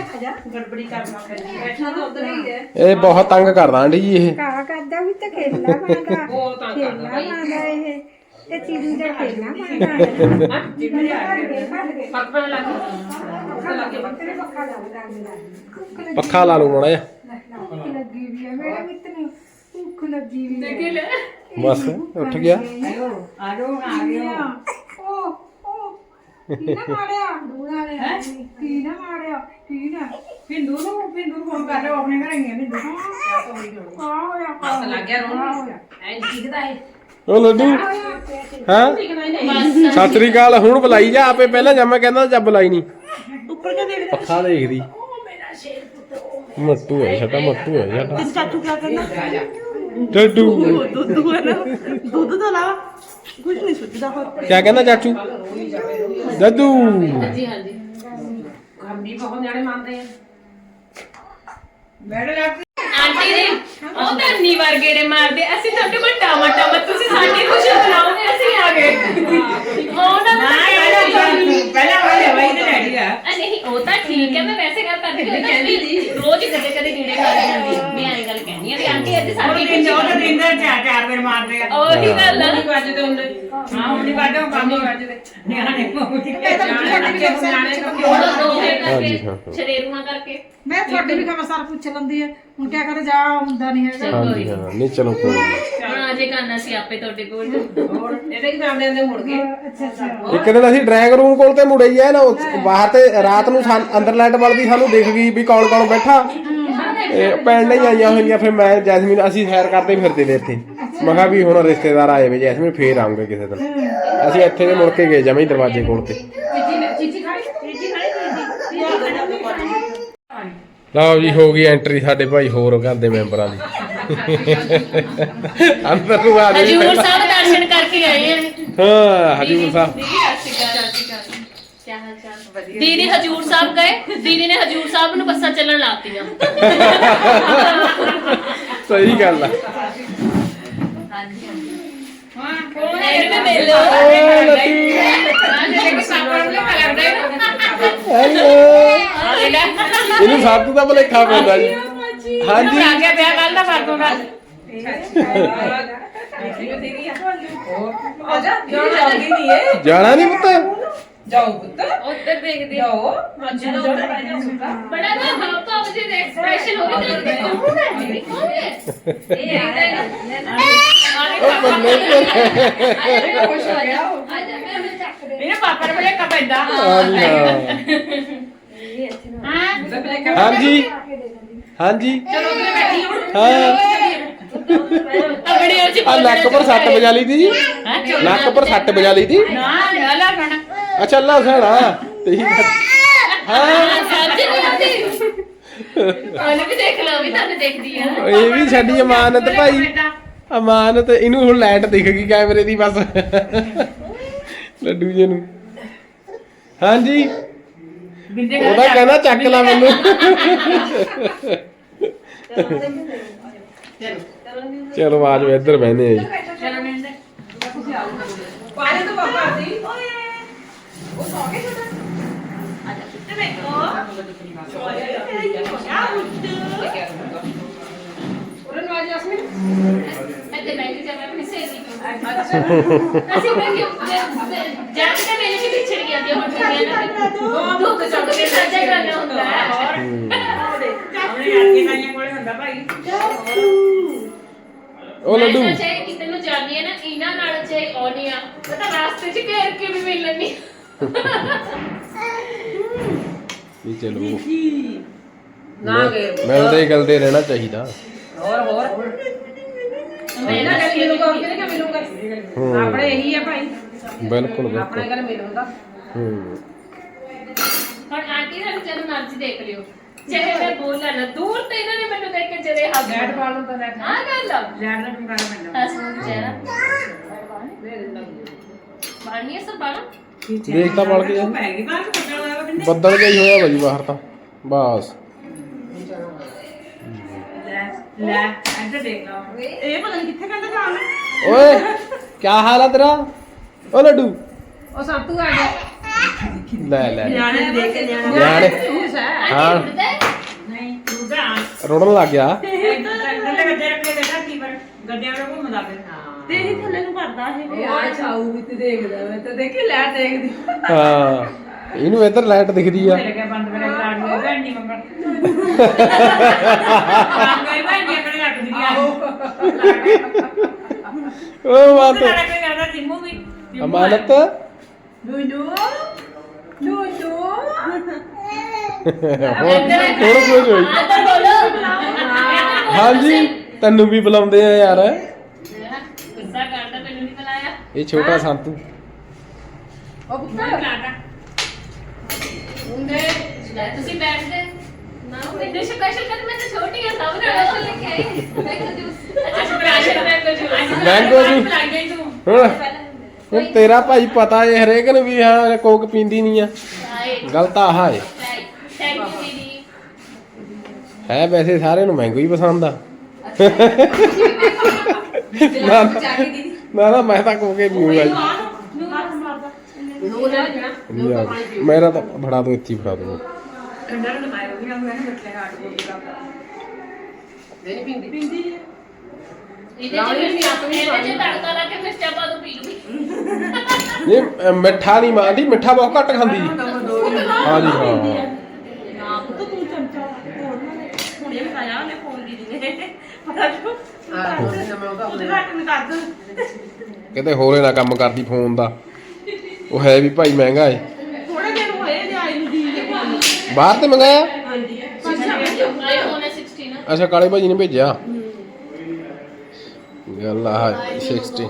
[SPEAKER 2] ਗੜਬੜੀ ਕਰਨਾ ਪੈਂਦੀ ਬੈਠਾ ਤਾਂ ਉਧਰ ਹੀ ਹੈ।
[SPEAKER 1] ਇਹ ਬਹੁਤ ਤੰਗ ਕਰਦਾ ਆਂਟੀ ਜੀ ਇਹ।
[SPEAKER 4] ਕਹਾ ਕਰਦਾ ਵੀ ਤਾਂ ਖੇਡਣਾ ਬਣਦਾ [laughs]
[SPEAKER 2] ਬਹੁਤ ਤੰਗ ਕਰਦਾ
[SPEAKER 4] ਖੇਡਣਾ ਬਣਦਾ ਇਹ। ਤੇ ਚੀਜ਼ੂ ਦਾ ਖੇਡਣਾ ਬਣਦਾ
[SPEAKER 2] ਹਾਂ ਆ ਪੱਕ ਲੱਗ ਪੱਕਾ ਲੱਗ
[SPEAKER 4] ਪੱਖਾ
[SPEAKER 1] ਲਾ ਲਓ ਮਾੜਾ ਜਿਹਾ।
[SPEAKER 4] ਭੁੱਖ ਲੱਗੀ ਵੀ ਹੈ। ਮੇਰੇ ਮਿੱਤਰ ਨੂੰ ਭੁੱਖ ਲੱਗੀ ਵੀ ਹੈ।
[SPEAKER 3] ਦੇਖੀ ਲੈ।
[SPEAKER 1] ਬਸ ਉੱਠ ਗਿਆ।
[SPEAKER 2] ਆ ਜਾਓ ਆ ਗਿਆ
[SPEAKER 4] ਕੀ ਨਾ ਮਾਰਿਆ ਦੂਣਾ ਨੇ ਕੀ ਨਾ ਮਾਰਿਆ? ਕੀ ਨਾ
[SPEAKER 2] ਪਿੰਡੂ ਨੂੰ ਪਿੰਡੂ ਨੂੰ ਫੋਨ ਕਰ ਲਿਓ ਆਪਣੇ ਘਰ ਆਈਆਂ ਪਿੰਡੂ।
[SPEAKER 4] ਆ ਹੋਇਆ
[SPEAKER 2] ਹੱਥ ਲੱਗ ਗਿਆ? ਰੋਣ ਐਂ ਦਿਖਦਾ ਹੈ।
[SPEAKER 1] ਉਹ ਲੱਡੂ ਹਾਂ ਸਤਿ ਸ੍ਰੀ ਅਕਾਲ ਹੁਣ ਬੁਲਾਈ ਜਾ ਆਪੇ। ਪਹਿਲਾਂ ਜਾਂ ਮੈਂ ਕਹਿੰਦਾ ਜਾਂ ਬੁਲਾਈ ਨਹੀਂ। ਉੱਪਰ ਕਿਉਂ ਦੇਖਦਾ? ਪੱਖਾ ਦੇਖਦੀ। ਮੱਟੂ ਹੈ ਛੱਟਾ ਮੱਟੂ ਹੈ ਛੱਟਾ
[SPEAKER 4] ਚਾਚੂ ਕੀ ਕਹਿੰਦਾ
[SPEAKER 1] ਡੱਡੂ।
[SPEAKER 4] ਦੁੱਧ ਹੈ ਨਾ। ਦੁੱਧ ਤੋਂ ਇਲਾਵਾ ਕੁਝ ਨਹੀਂ ਸੁੱਝਦਾ ਹੋਰ।
[SPEAKER 1] ਕਿਆ ਕਹਿੰਦਾ ਚਾਚੂ? ਦੱਦੂ
[SPEAKER 3] ਹਾਂਜੀ ਹਾਂਜੀ।
[SPEAKER 2] ਗਰਮੀ ਬਹੁਤ ਨਿਆਣੇ ਮੰਨਦੇ ਆ ਬੈਠ ਜਾ
[SPEAKER 3] ਆਂਟੀ ਜੀ ਉਹ ਤਾਂ ਇੰਨੀ ਵਾਰ ਗੇੜੇ ਮਾਰਦੇ ਅਸੀਂ ਤੁਹਾਡੇ ਕੋਲ ਟਾਮਾ ਟਾਮਾ ਤੁਸੀਂ ਸਾਡੀ ਖੁਸ਼ੀ ਬਣਾਓਗੇ ਅਸੀਂ ਆ ਗਏ। ਉਹ ਨਾ
[SPEAKER 2] ਪਹਿਲਾਂ ਵਾਲੇ ਹਵਾਈ ਤੇ ਡੈਡੀ ਆ
[SPEAKER 3] ਆ ਨਹੀਂ ਉਹ ਤਾਂ ਠੀਕ ਹੈ ਮੈਂ ਵੈਸੇ ਗੱਲ ਕਰਦੀ ਹਾਂ ਕਹਿੰਦੀ ਜੀ ਰੋਜ਼ ਕਦੇ ਕਦੇ ਗੇੜੇ ਖਾ ਜਾਂਦੀ ਮੈਂ ਐਂ ਗੱਲ ਕਹਿੰਦੀ ਆ ਵੀ ਆਂਟੀ ਅੱਜ ਸਾਡੀ ਖੁਸ਼ੀ
[SPEAKER 2] ਦਿਨ ਦਾ ਚਾਰ ਚਾਰ ਦਿਨ ਮਾਰਦੇ ਆ।
[SPEAKER 3] ਉਹੀ ਗੱਲ ਆ।
[SPEAKER 2] ਨਹੀਂ ਵੱਜਦੇ ਹੁੰਦੇ। ਹਾਂ ਹੁਣ ਨਹੀਂ ਵੱਜਦੇ ਹੁਣ ਕੰਮ ਹੀ ਵੱਜਦੇ ਨਿਆਣੇ ਨਿਆਣੇ ਨਿਆਣੇ
[SPEAKER 3] ਉਹ ਦੋਹੇ
[SPEAKER 1] ਹਾਂਜੀ,
[SPEAKER 3] ਕਰਕੇ
[SPEAKER 1] ਹਾਂ, ਹਾਂ।
[SPEAKER 3] ਸ਼ਰੇਰੂਆਂ ਕਰਕੇ।
[SPEAKER 4] ਮੈਂ ਤੁਹਾਡੇ ਵੀ ਖਬਰ ਸਾਰ ਪੁੱਛ ਲੈਂਦੀ ਹੈ ਹੁਣ ਕਿਆ ਕਰੇ ਜਾ ਹੁੰਦਾ ਨਹੀਂ ਹੈਗਾ।
[SPEAKER 1] ਹਾਂਜੀ ਹਾਂ ਨਹੀਂ ਚਲੋ ਕੋਈ।
[SPEAKER 3] ਹੁਣ ਅਜੇ ਕਰਨਾ ਸੀ ਆਪੇ ਤੁਹਾਡੇ ਕੋਲ।
[SPEAKER 2] ਹੋਰ ਇਹਦੇ ਕੀ ਜਾਂਦੇ ਹੁੰਦੇ ਮੁੜ ਕੇ
[SPEAKER 4] ਅੱਛਾ ਅੱਛਾ।
[SPEAKER 1] ਇੱਕ ਦਿਨ ਅਸੀਂ ਡਰਾਇੰਗ ਰੂਮ ਕੋਲ ਤੇ ਮੁੜੇ ਹੀ ਆ ਨਾ ਬਾਹਰ ਤੇ ਰਾਤ ਨੂੰ ਸਾਨ- ਅੰਦਰ ਲਾਈਟ ਸਾਨੂੰ ਦਿਖ ਗਈ ਵੀ ਕੌਣ ਕੌਣ ਬੈਠਾ। ਇਹ ਭੈਣ ਨਹੀਂ ਆਈਆਂ ਹੋਈਆਂ ਫਿਰ ਮੈਂ ਜੈਸਮੀਨ ਅਸੀਂ ਸੈਰ ਕਰਦੇ ਫਿਰਦੇ ਨੇ ਇੱਥੇ। ਮੈਂ ਕਿਹਾ ਵੀ ਹੁਣ ਰਿਸ਼ਤੇਦਾਰ ਆਏ ਵੇ ਜੈਸਮੀਨ ਫੇਰ ਆਉਂਗੇ ਕਿਸੇ ਦਿਨ। ਅਸੀਂ ਇੱਥੇ ਦੇ ਮੁੜ ਕੇ ਗਏ ਜਮੇ ਦਰਵਾਜ਼ੇ ਕੋਲ ਤੇ
[SPEAKER 2] ਚੀਚੀ ਖਾਈ ਚੀਚੀ ਖਾਈ ਚੀਚੀ
[SPEAKER 1] ਲਓ ਜੀ ਹੋ ਗਈ ਐਂਟਰੀ ਸਾਡੇ ਭਾਈ ਹੋਰ ਘਰ ਦੇ ਮੈਂਬਰਾਂ ਦੀ। ਅੰਦਰ ਨੂੰ ਆ ਗਏ
[SPEAKER 3] ਹਜੂਰ ਸਾਹਿਬ ਦਰਸ਼ਨ ਕਰਕੇ ਆਏ ਆ।
[SPEAKER 1] ਹਾਂ ਹਜੂਰ ਸਾਹਿਬ।
[SPEAKER 3] ਦੀਦੀ ਹਜੂਰ ਸਾਹਿਬ ਗਏ? ਦੀਦੀ ਨੇ ਹਜੂਰ ਸਾਹਿਬ ਨੂੰ ਬੱਸਾਂ ਚੱਲਣ ਲਾਤੀਆਂ
[SPEAKER 1] ਸਹੀ ਗੱਲ ਆ।
[SPEAKER 3] ਇਹ ਵੀ ਮਿਲ ਲਓ
[SPEAKER 1] ਓਏ ਲੱਤੀ। ਹੈਲੋ। ਇਹਨੂੰ ਸੱਤ ਦਾ ਭਲੇਖਾ ਪੈਂਦਾ ਜੀ। ਹਾਂਜੀ।
[SPEAKER 2] ਅੱਗੇ ਵਿਆਹ ਕੱਲ ਦਾ ਦੂੰਗਾ ਆਜਾ ਜਾਣਾ ਨਹੀਂ ਏ
[SPEAKER 1] ਜਾਣਾ ਨਹੀਂ ਪੁੱਤ?
[SPEAKER 2] ਜਾਓ ਪੁੱਤ।
[SPEAKER 3] ਉੱਧਰ ਦੇਖਦੇ
[SPEAKER 2] ਜਾਓ।
[SPEAKER 3] ਬੜਾ ਨਾ ਹਾਂ ਤਾਂ ਮੁਝੇ ਐਕਸਪ੍ਰੈਸ਼ਨ ਹੋ ਰਹੀ ਹੈ ਕੌਣ ਹੈ? ਦੀਦੀ ਕੌਣ ਹੈ? ਇਹ
[SPEAKER 1] ਉਹ ਬੱਲੇ
[SPEAKER 2] ਖੁਸ਼ ਹੋ ਗਿਆ।
[SPEAKER 3] ਆ ਜਾ ਮੈਂ ਮੈਂ ਚੱਕ ਦੇ।
[SPEAKER 2] ਪਾਪਾ ਨੇ
[SPEAKER 1] ਹਾਂ। ਹਾਂਜੀ। ਹਾਂਜੀ।
[SPEAKER 2] ਚਲੋ ਉੱਧਰ ਬੈਠੀ ਹੁਣ।
[SPEAKER 1] ਹਾਂ। ਆ ਨੱਕ ਪਰ ਸੱਟ ਵਜਾ ਲਈ ਜੀ। ਨੱਕ ਪਰ ਸੱਟ ਵਜਾ ਲਈ ਤੀ।
[SPEAKER 2] ਨਾ ਲੈ ਲੈ ਖਾਣਾ
[SPEAKER 1] ਅੱਛਾ ਅੱਲਾ ਸਹਣਾ। ਠੀਕ ਹੈ। ਹਾਂ
[SPEAKER 3] ਸਮਝ ਨਹੀਂ ਆਉਂਦੀ। ਉਹਨੇ ਵੀ ਦੇਖ ਲਓ ਵੀ ਤੁਹਾਨੂੰ ਦੇਖਦੀ ਆ।
[SPEAKER 1] ਇਹ ਵੀ ਸਾਡੀ ਅਮਾਨਤ ਭਾਈ। ਅਮਾਨਤ ਇਹਨੂੰ ਹੁਣ ਲਾਈਟ ਦਿਖ ਗਈ ਕੈਮਰੇ ਦੀ ਬਸ। ਲੱਡੂ ਜੀ ਨੂੰ। ਹਾਂਜੀ।
[SPEAKER 2] ਬਿੰਦੇ
[SPEAKER 1] ਉਹਦਾ ਕਹਿੰਦਾ ਚੱਕ ਲਾ ਮੈਨੂੰ। ਚਲੋ ਆ ਜਾਓ ਇੱਧਰ ਬਹਿਨੇ ਆ ਜੀ।
[SPEAKER 2] ਚਲੋ ਨਿੰਦੇ ਪਾਲੇ ਤੋਂ ਪਾਪਾ ਸੀ ਉਹ ਸੌ ਕੇ ਛੋਟਾ
[SPEAKER 3] ਇੱਥੇ ਬੈਠ ਕੇ ਮੈਂ ਆਪਣੀ ਸਹੇਲੀ ਕੋਲ ਅਸੀਂ ਮੈਂ ਕਿ ਜਾਂ ਤੇ ਮੇਰੇ ਚ ਵਿਛੜ ਗਿਆ ਤੇ ਹੁਣ ਮੈਂ ਨਾ ਦੋ। ਦੋ ਕੇ ਸਭ ਕੇ ਸਾਂਝਾ ਕਰਨਾ ਹੁੰਦਾ ਹੈ।
[SPEAKER 1] ਉਹ ਲੱਡੂ।
[SPEAKER 3] ਮੈਂ ਤਾਂ ਚਾਹੇ ਕਿਤੇ ਨੂੰ ਜਾਣੀ ਹੈ ਨਾ ਇਹਨਾਂ ਨਾਲ ਚਾਹੇ ਆਉਣੀ ਆ ਮੈਂ ਤਾਂ ਰਾਸਤੇ 'ਚ ਘੇਰ ਕੇ ਵੀ ਮਿਲਣੀ
[SPEAKER 1] ਇਹ ਚਲੋ।
[SPEAKER 2] ਨਾ ਗਏ।
[SPEAKER 1] ਮਿਲਦੇ ਗਲਦੇ ਰਹਿਣਾ ਚਾਹੀਦਾ।
[SPEAKER 2] ਹੋਰ ਹੋਰ। ਮੈਂ ਨਾ ਗੱਲ ਮਿਲੂਗਾ ਕਿ ਨਹੀਂ ਮਿਲੂਗਾ?
[SPEAKER 1] ਹੂੰ।
[SPEAKER 2] ਆਪਣੇ ਇਹੀ ਆ ਭਾਈ।
[SPEAKER 1] ਬਿਲਕੁਲ
[SPEAKER 2] ਆਪਣੇ
[SPEAKER 1] ਬਿਲਕੁਲ
[SPEAKER 2] ਗੱਲ ਮਿਲੂਗਾ।
[SPEAKER 1] ਹੂੰ।
[SPEAKER 3] ਹੁਣ ਆਂਟੀ ਦਾ ਜਦੋਂ ਮਰਜ਼ੀ ਦੇਖ ਲਿਓ। ਚਾਹੇ ਮੈਂ ਬੋਲਾਂ ਨਾ ਦੂਰ ਤੇ ਇਹਨਾਂ ਨੇ ਮੈਨੂੰ ਦੇਖ ਕੇ ਜਦੇ ਹੱਥ
[SPEAKER 2] ਲੈਟ ਪਾ ਲਓ ਤਾਂ ਲੈਟ
[SPEAKER 3] ਆ ਗੱਲ। ਆ
[SPEAKER 2] ਲੈਟ ਦਾ ਟੁਕੜਾ ਪੈਂਦਾ
[SPEAKER 3] ਹਸਨ ਚਿਹਰਾ ਬਾਣੀ ਹੈ। ਸਭ ਬਾਣਾ
[SPEAKER 1] ਦੇਖ ਤਾਂ ਬਲ ਕੇ ਜਾਂਦੀ।
[SPEAKER 2] ਪੈ ਗਈ ਬਾਹਰ ਕੱਟਣ ਵਾਲਾ ਬਿੰਦੇ
[SPEAKER 1] ਬੱਦਲ ਜਿਹਾ ਹੀ ਹੋਇਆ ਭਾਜੀ ਬਾਹਰ ਤਾਂ। ਬਸ।
[SPEAKER 2] ਲੈ ਲੈ ਇੱਧਰ ਦੇਖ ਲਾ। ਇਹ ਪਤਾ ਨਹੀਂ ਕਿੱਥੇ ਕਹਿੰਦਾ ਜਾਣ
[SPEAKER 1] ਓਏ ਕੀ ਹਾਲ ਆ ਤੇਰਾ? ਓ ਲੱਡੂ।
[SPEAKER 2] ਉਹ ਸੰਤੂ ਆ ਗਿਆ।
[SPEAKER 1] ਲੈ ਲੈ
[SPEAKER 2] ਨਿਆਣੇ ਨੂੰ ਦੇਖ ਕੇ ਨਿਆਣੇ
[SPEAKER 1] ਨਿਆਣੇ।
[SPEAKER 2] ਖੁਸ਼ ਹੈ।
[SPEAKER 1] ਹਾਂ।
[SPEAKER 2] ਨਹੀਂ ਤੂੰ ਤਾਂ
[SPEAKER 1] ਰੋੜਨ ਲੱਗ ਗਿਆ।
[SPEAKER 2] ਗੱਡੇ ਗੱਡੇ ਰੱਖੇ ਬੈਠਾ ਕੀ ਪਰ ਗੱਡਿਆਂ ਨੂੰ ਘੁੰਮਦਾ ਫਿਰ ਤੇ ਇਹ ਥੱਲੇ ਨੂੰ ਭਰਦਾ ਇਹ। ਆ ਛਾਊ ਵੀ ਤੇ ਦੇਖਦਾ ਮੈਂ ਤਾਂ ਦੇਖੀ ਲੈਟ ਦੇਖਦੀ।
[SPEAKER 1] ਹਾਂ। ਇਹਨੂੰ ਇੱਧਰ ਲਾਈਟ ਦਿਖਦੀ ਆ।
[SPEAKER 2] ਮੇਰੇ ਕੇ ਬੰਦ ਕਰੇ ਲਾੜ ਨੂੰ ਭੈਣ ਨਹੀਂ ਮੰਗਣ। ਗਈ [laughs] ਭੈਣ ਨਹੀਂ ਆਪਣੇ ਰੱਖ ਦੀ
[SPEAKER 1] ਓ ਬਾਤ
[SPEAKER 2] ਆ ਕੇ ਕਰਦਾ ਜਿੰਮੂ ਵੀ।
[SPEAKER 1] ਅਮਾਨਤ।
[SPEAKER 2] ਨੂਨੂ ਨੂਨੂ
[SPEAKER 1] ਹੁਣ ਥੋੜਾ ਕੁਝ ਹੋਈ?
[SPEAKER 3] ਆਦਰ ਬੋਲੋ।
[SPEAKER 1] ਹਾਂਜੀ ਤੈਨੂੰ ਵੀ ਬੁਲਾਉਂਦੇ ਆ ਯਾਰ।
[SPEAKER 3] ਗੁੱਸਾ ਕਰਦਾ ਮੈਨੂੰ ਨਹੀਂ ਬੁਲਾਇਆ।
[SPEAKER 1] ਇਹ ਛੋਟਾ ਸੰਤੂ।
[SPEAKER 2] ਉਹ ਪੁੱਤਰ ਲਾਟਾ
[SPEAKER 3] ਹੁੰਦੇ? ਲੈ ਤੁਸੀਂ ਬੈਠਦੇ? ਨਾ ਮੈਨੂੰ ਸਪੈਸ਼ਲ ਕਰ ਮੈਂ ਤਾਂ ਛੋਟੀ ਆ ਸਭ ਨਾਲ ਲੈ ਕੇ ਆਈ। ਮੈਂ ਕੁਝ ਅੱਛਾ ਸਪੈਸ਼ਲ ਮੈਂ ਕੁਝ
[SPEAKER 1] ਮੈਂਗੋ ਜੂਸ।
[SPEAKER 2] ਲੱਗ ਗਈ ਤੂੰ
[SPEAKER 1] ਹੁਣ ਹੁਣ ਤੇਰਾ ਭਾਈ ਪਤਾ ਏ ਹਰੇਕ ਨੂੰ ਵੀ ਹਾਂ ਕੋਕ ਪੀਂਦੀ ਨਹੀਂ ਆ। ਗਲਤ ਆਹ ਏ।
[SPEAKER 3] ਥੈਂਕ ਯੂ ਦੀਦੀ।
[SPEAKER 1] ਹੈ ਵੈਸੇ ਸਾਰਿਆਂ ਨੂੰ ਮੈਂਗੋ ਹੀ ਪਸੰਦ ਆ। ਨਾ ਨਾ ਮੈਂ ਤਾਂ ਕੋਕੇ ਪੀਊਂਗਾ ਜੀ।
[SPEAKER 2] ਨੂੰ ਲੈਣਾ
[SPEAKER 1] ਲਿਆ ਦਿਓ। ਮੇਰਾ ਤਾਂ ਫੜਾ ਦੋ ਇੱਥੇ ਹੀ ਫੜਾ ਦੋ।
[SPEAKER 2] ਠੰਡਾ ਨੂੰ ਮਾਇਓ ਵੀ ਨਾ ਮੈਂ ਬੱਚੇ ਦਾ ਨਹੀਂ ਪਿੰਦੀ ਪਿੰਦੀ
[SPEAKER 3] ਇਹਦੇ ਚ ਇਹਦੇ ਚ ਤੜਕਾ ਲਾ ਕੇ ਮਿਰਚਾਂ ਪਾ ਦੋ ਪੀ ਲੂਗੀ
[SPEAKER 1] ਇਹ ਅ, ਮਿੱਠਾ ਨਹੀਂ ਮਾਂਦੀ ਮਿੱਠਾ ਬਹੁਤ ਘੱਟ ਖਾਂਦੀ। ਹਾਂ ਜੀ ਹਾਂ
[SPEAKER 2] ਨਾ ਪੁੱਤ ਤੂੰ ਚਮਚਾ ਹੁਣੇ ਬਤਾਇਆ ਉਹਨੇ ਫੋਨ ਦੀ ਨੇ ਪਤਾ ਕਿਉਂ
[SPEAKER 4] ਆਹ ਉਹਨੇ ਮੈਂ ਉਹਦਾ
[SPEAKER 2] ਉਹਦੇ ਘੱਟ ਨੂੰ ਕਰ ਦੂੰ
[SPEAKER 1] ਕਿਤੇ ਹੋਰੇ ਨਾ ਕੰਮ ਕਰਦੀ ਫੋਨ ਦਾ। ਉਹ ਹੈ ਵੀ ਭਾਈ ਮਹਿੰਗਾ ਏ।
[SPEAKER 2] ਥੋੜੇ ਦਿਨ ਹੋਏ ਜੇ ਆਈ ਨੂੰ ਦੀ ਦੇ
[SPEAKER 1] ਬਾਹਰ ਤੇ ਮੰਗਾਇਆ?
[SPEAKER 2] ਹਾਂਜੀ।
[SPEAKER 3] ਆਈਫੋਨ ਹੈ 16 ਨਾ
[SPEAKER 1] ਅੱਛਾ ਕਾਲੇ ਭਾਜੀ ਨੇ ਭੇਜਿਆ। ਗੱਲ ਆ 16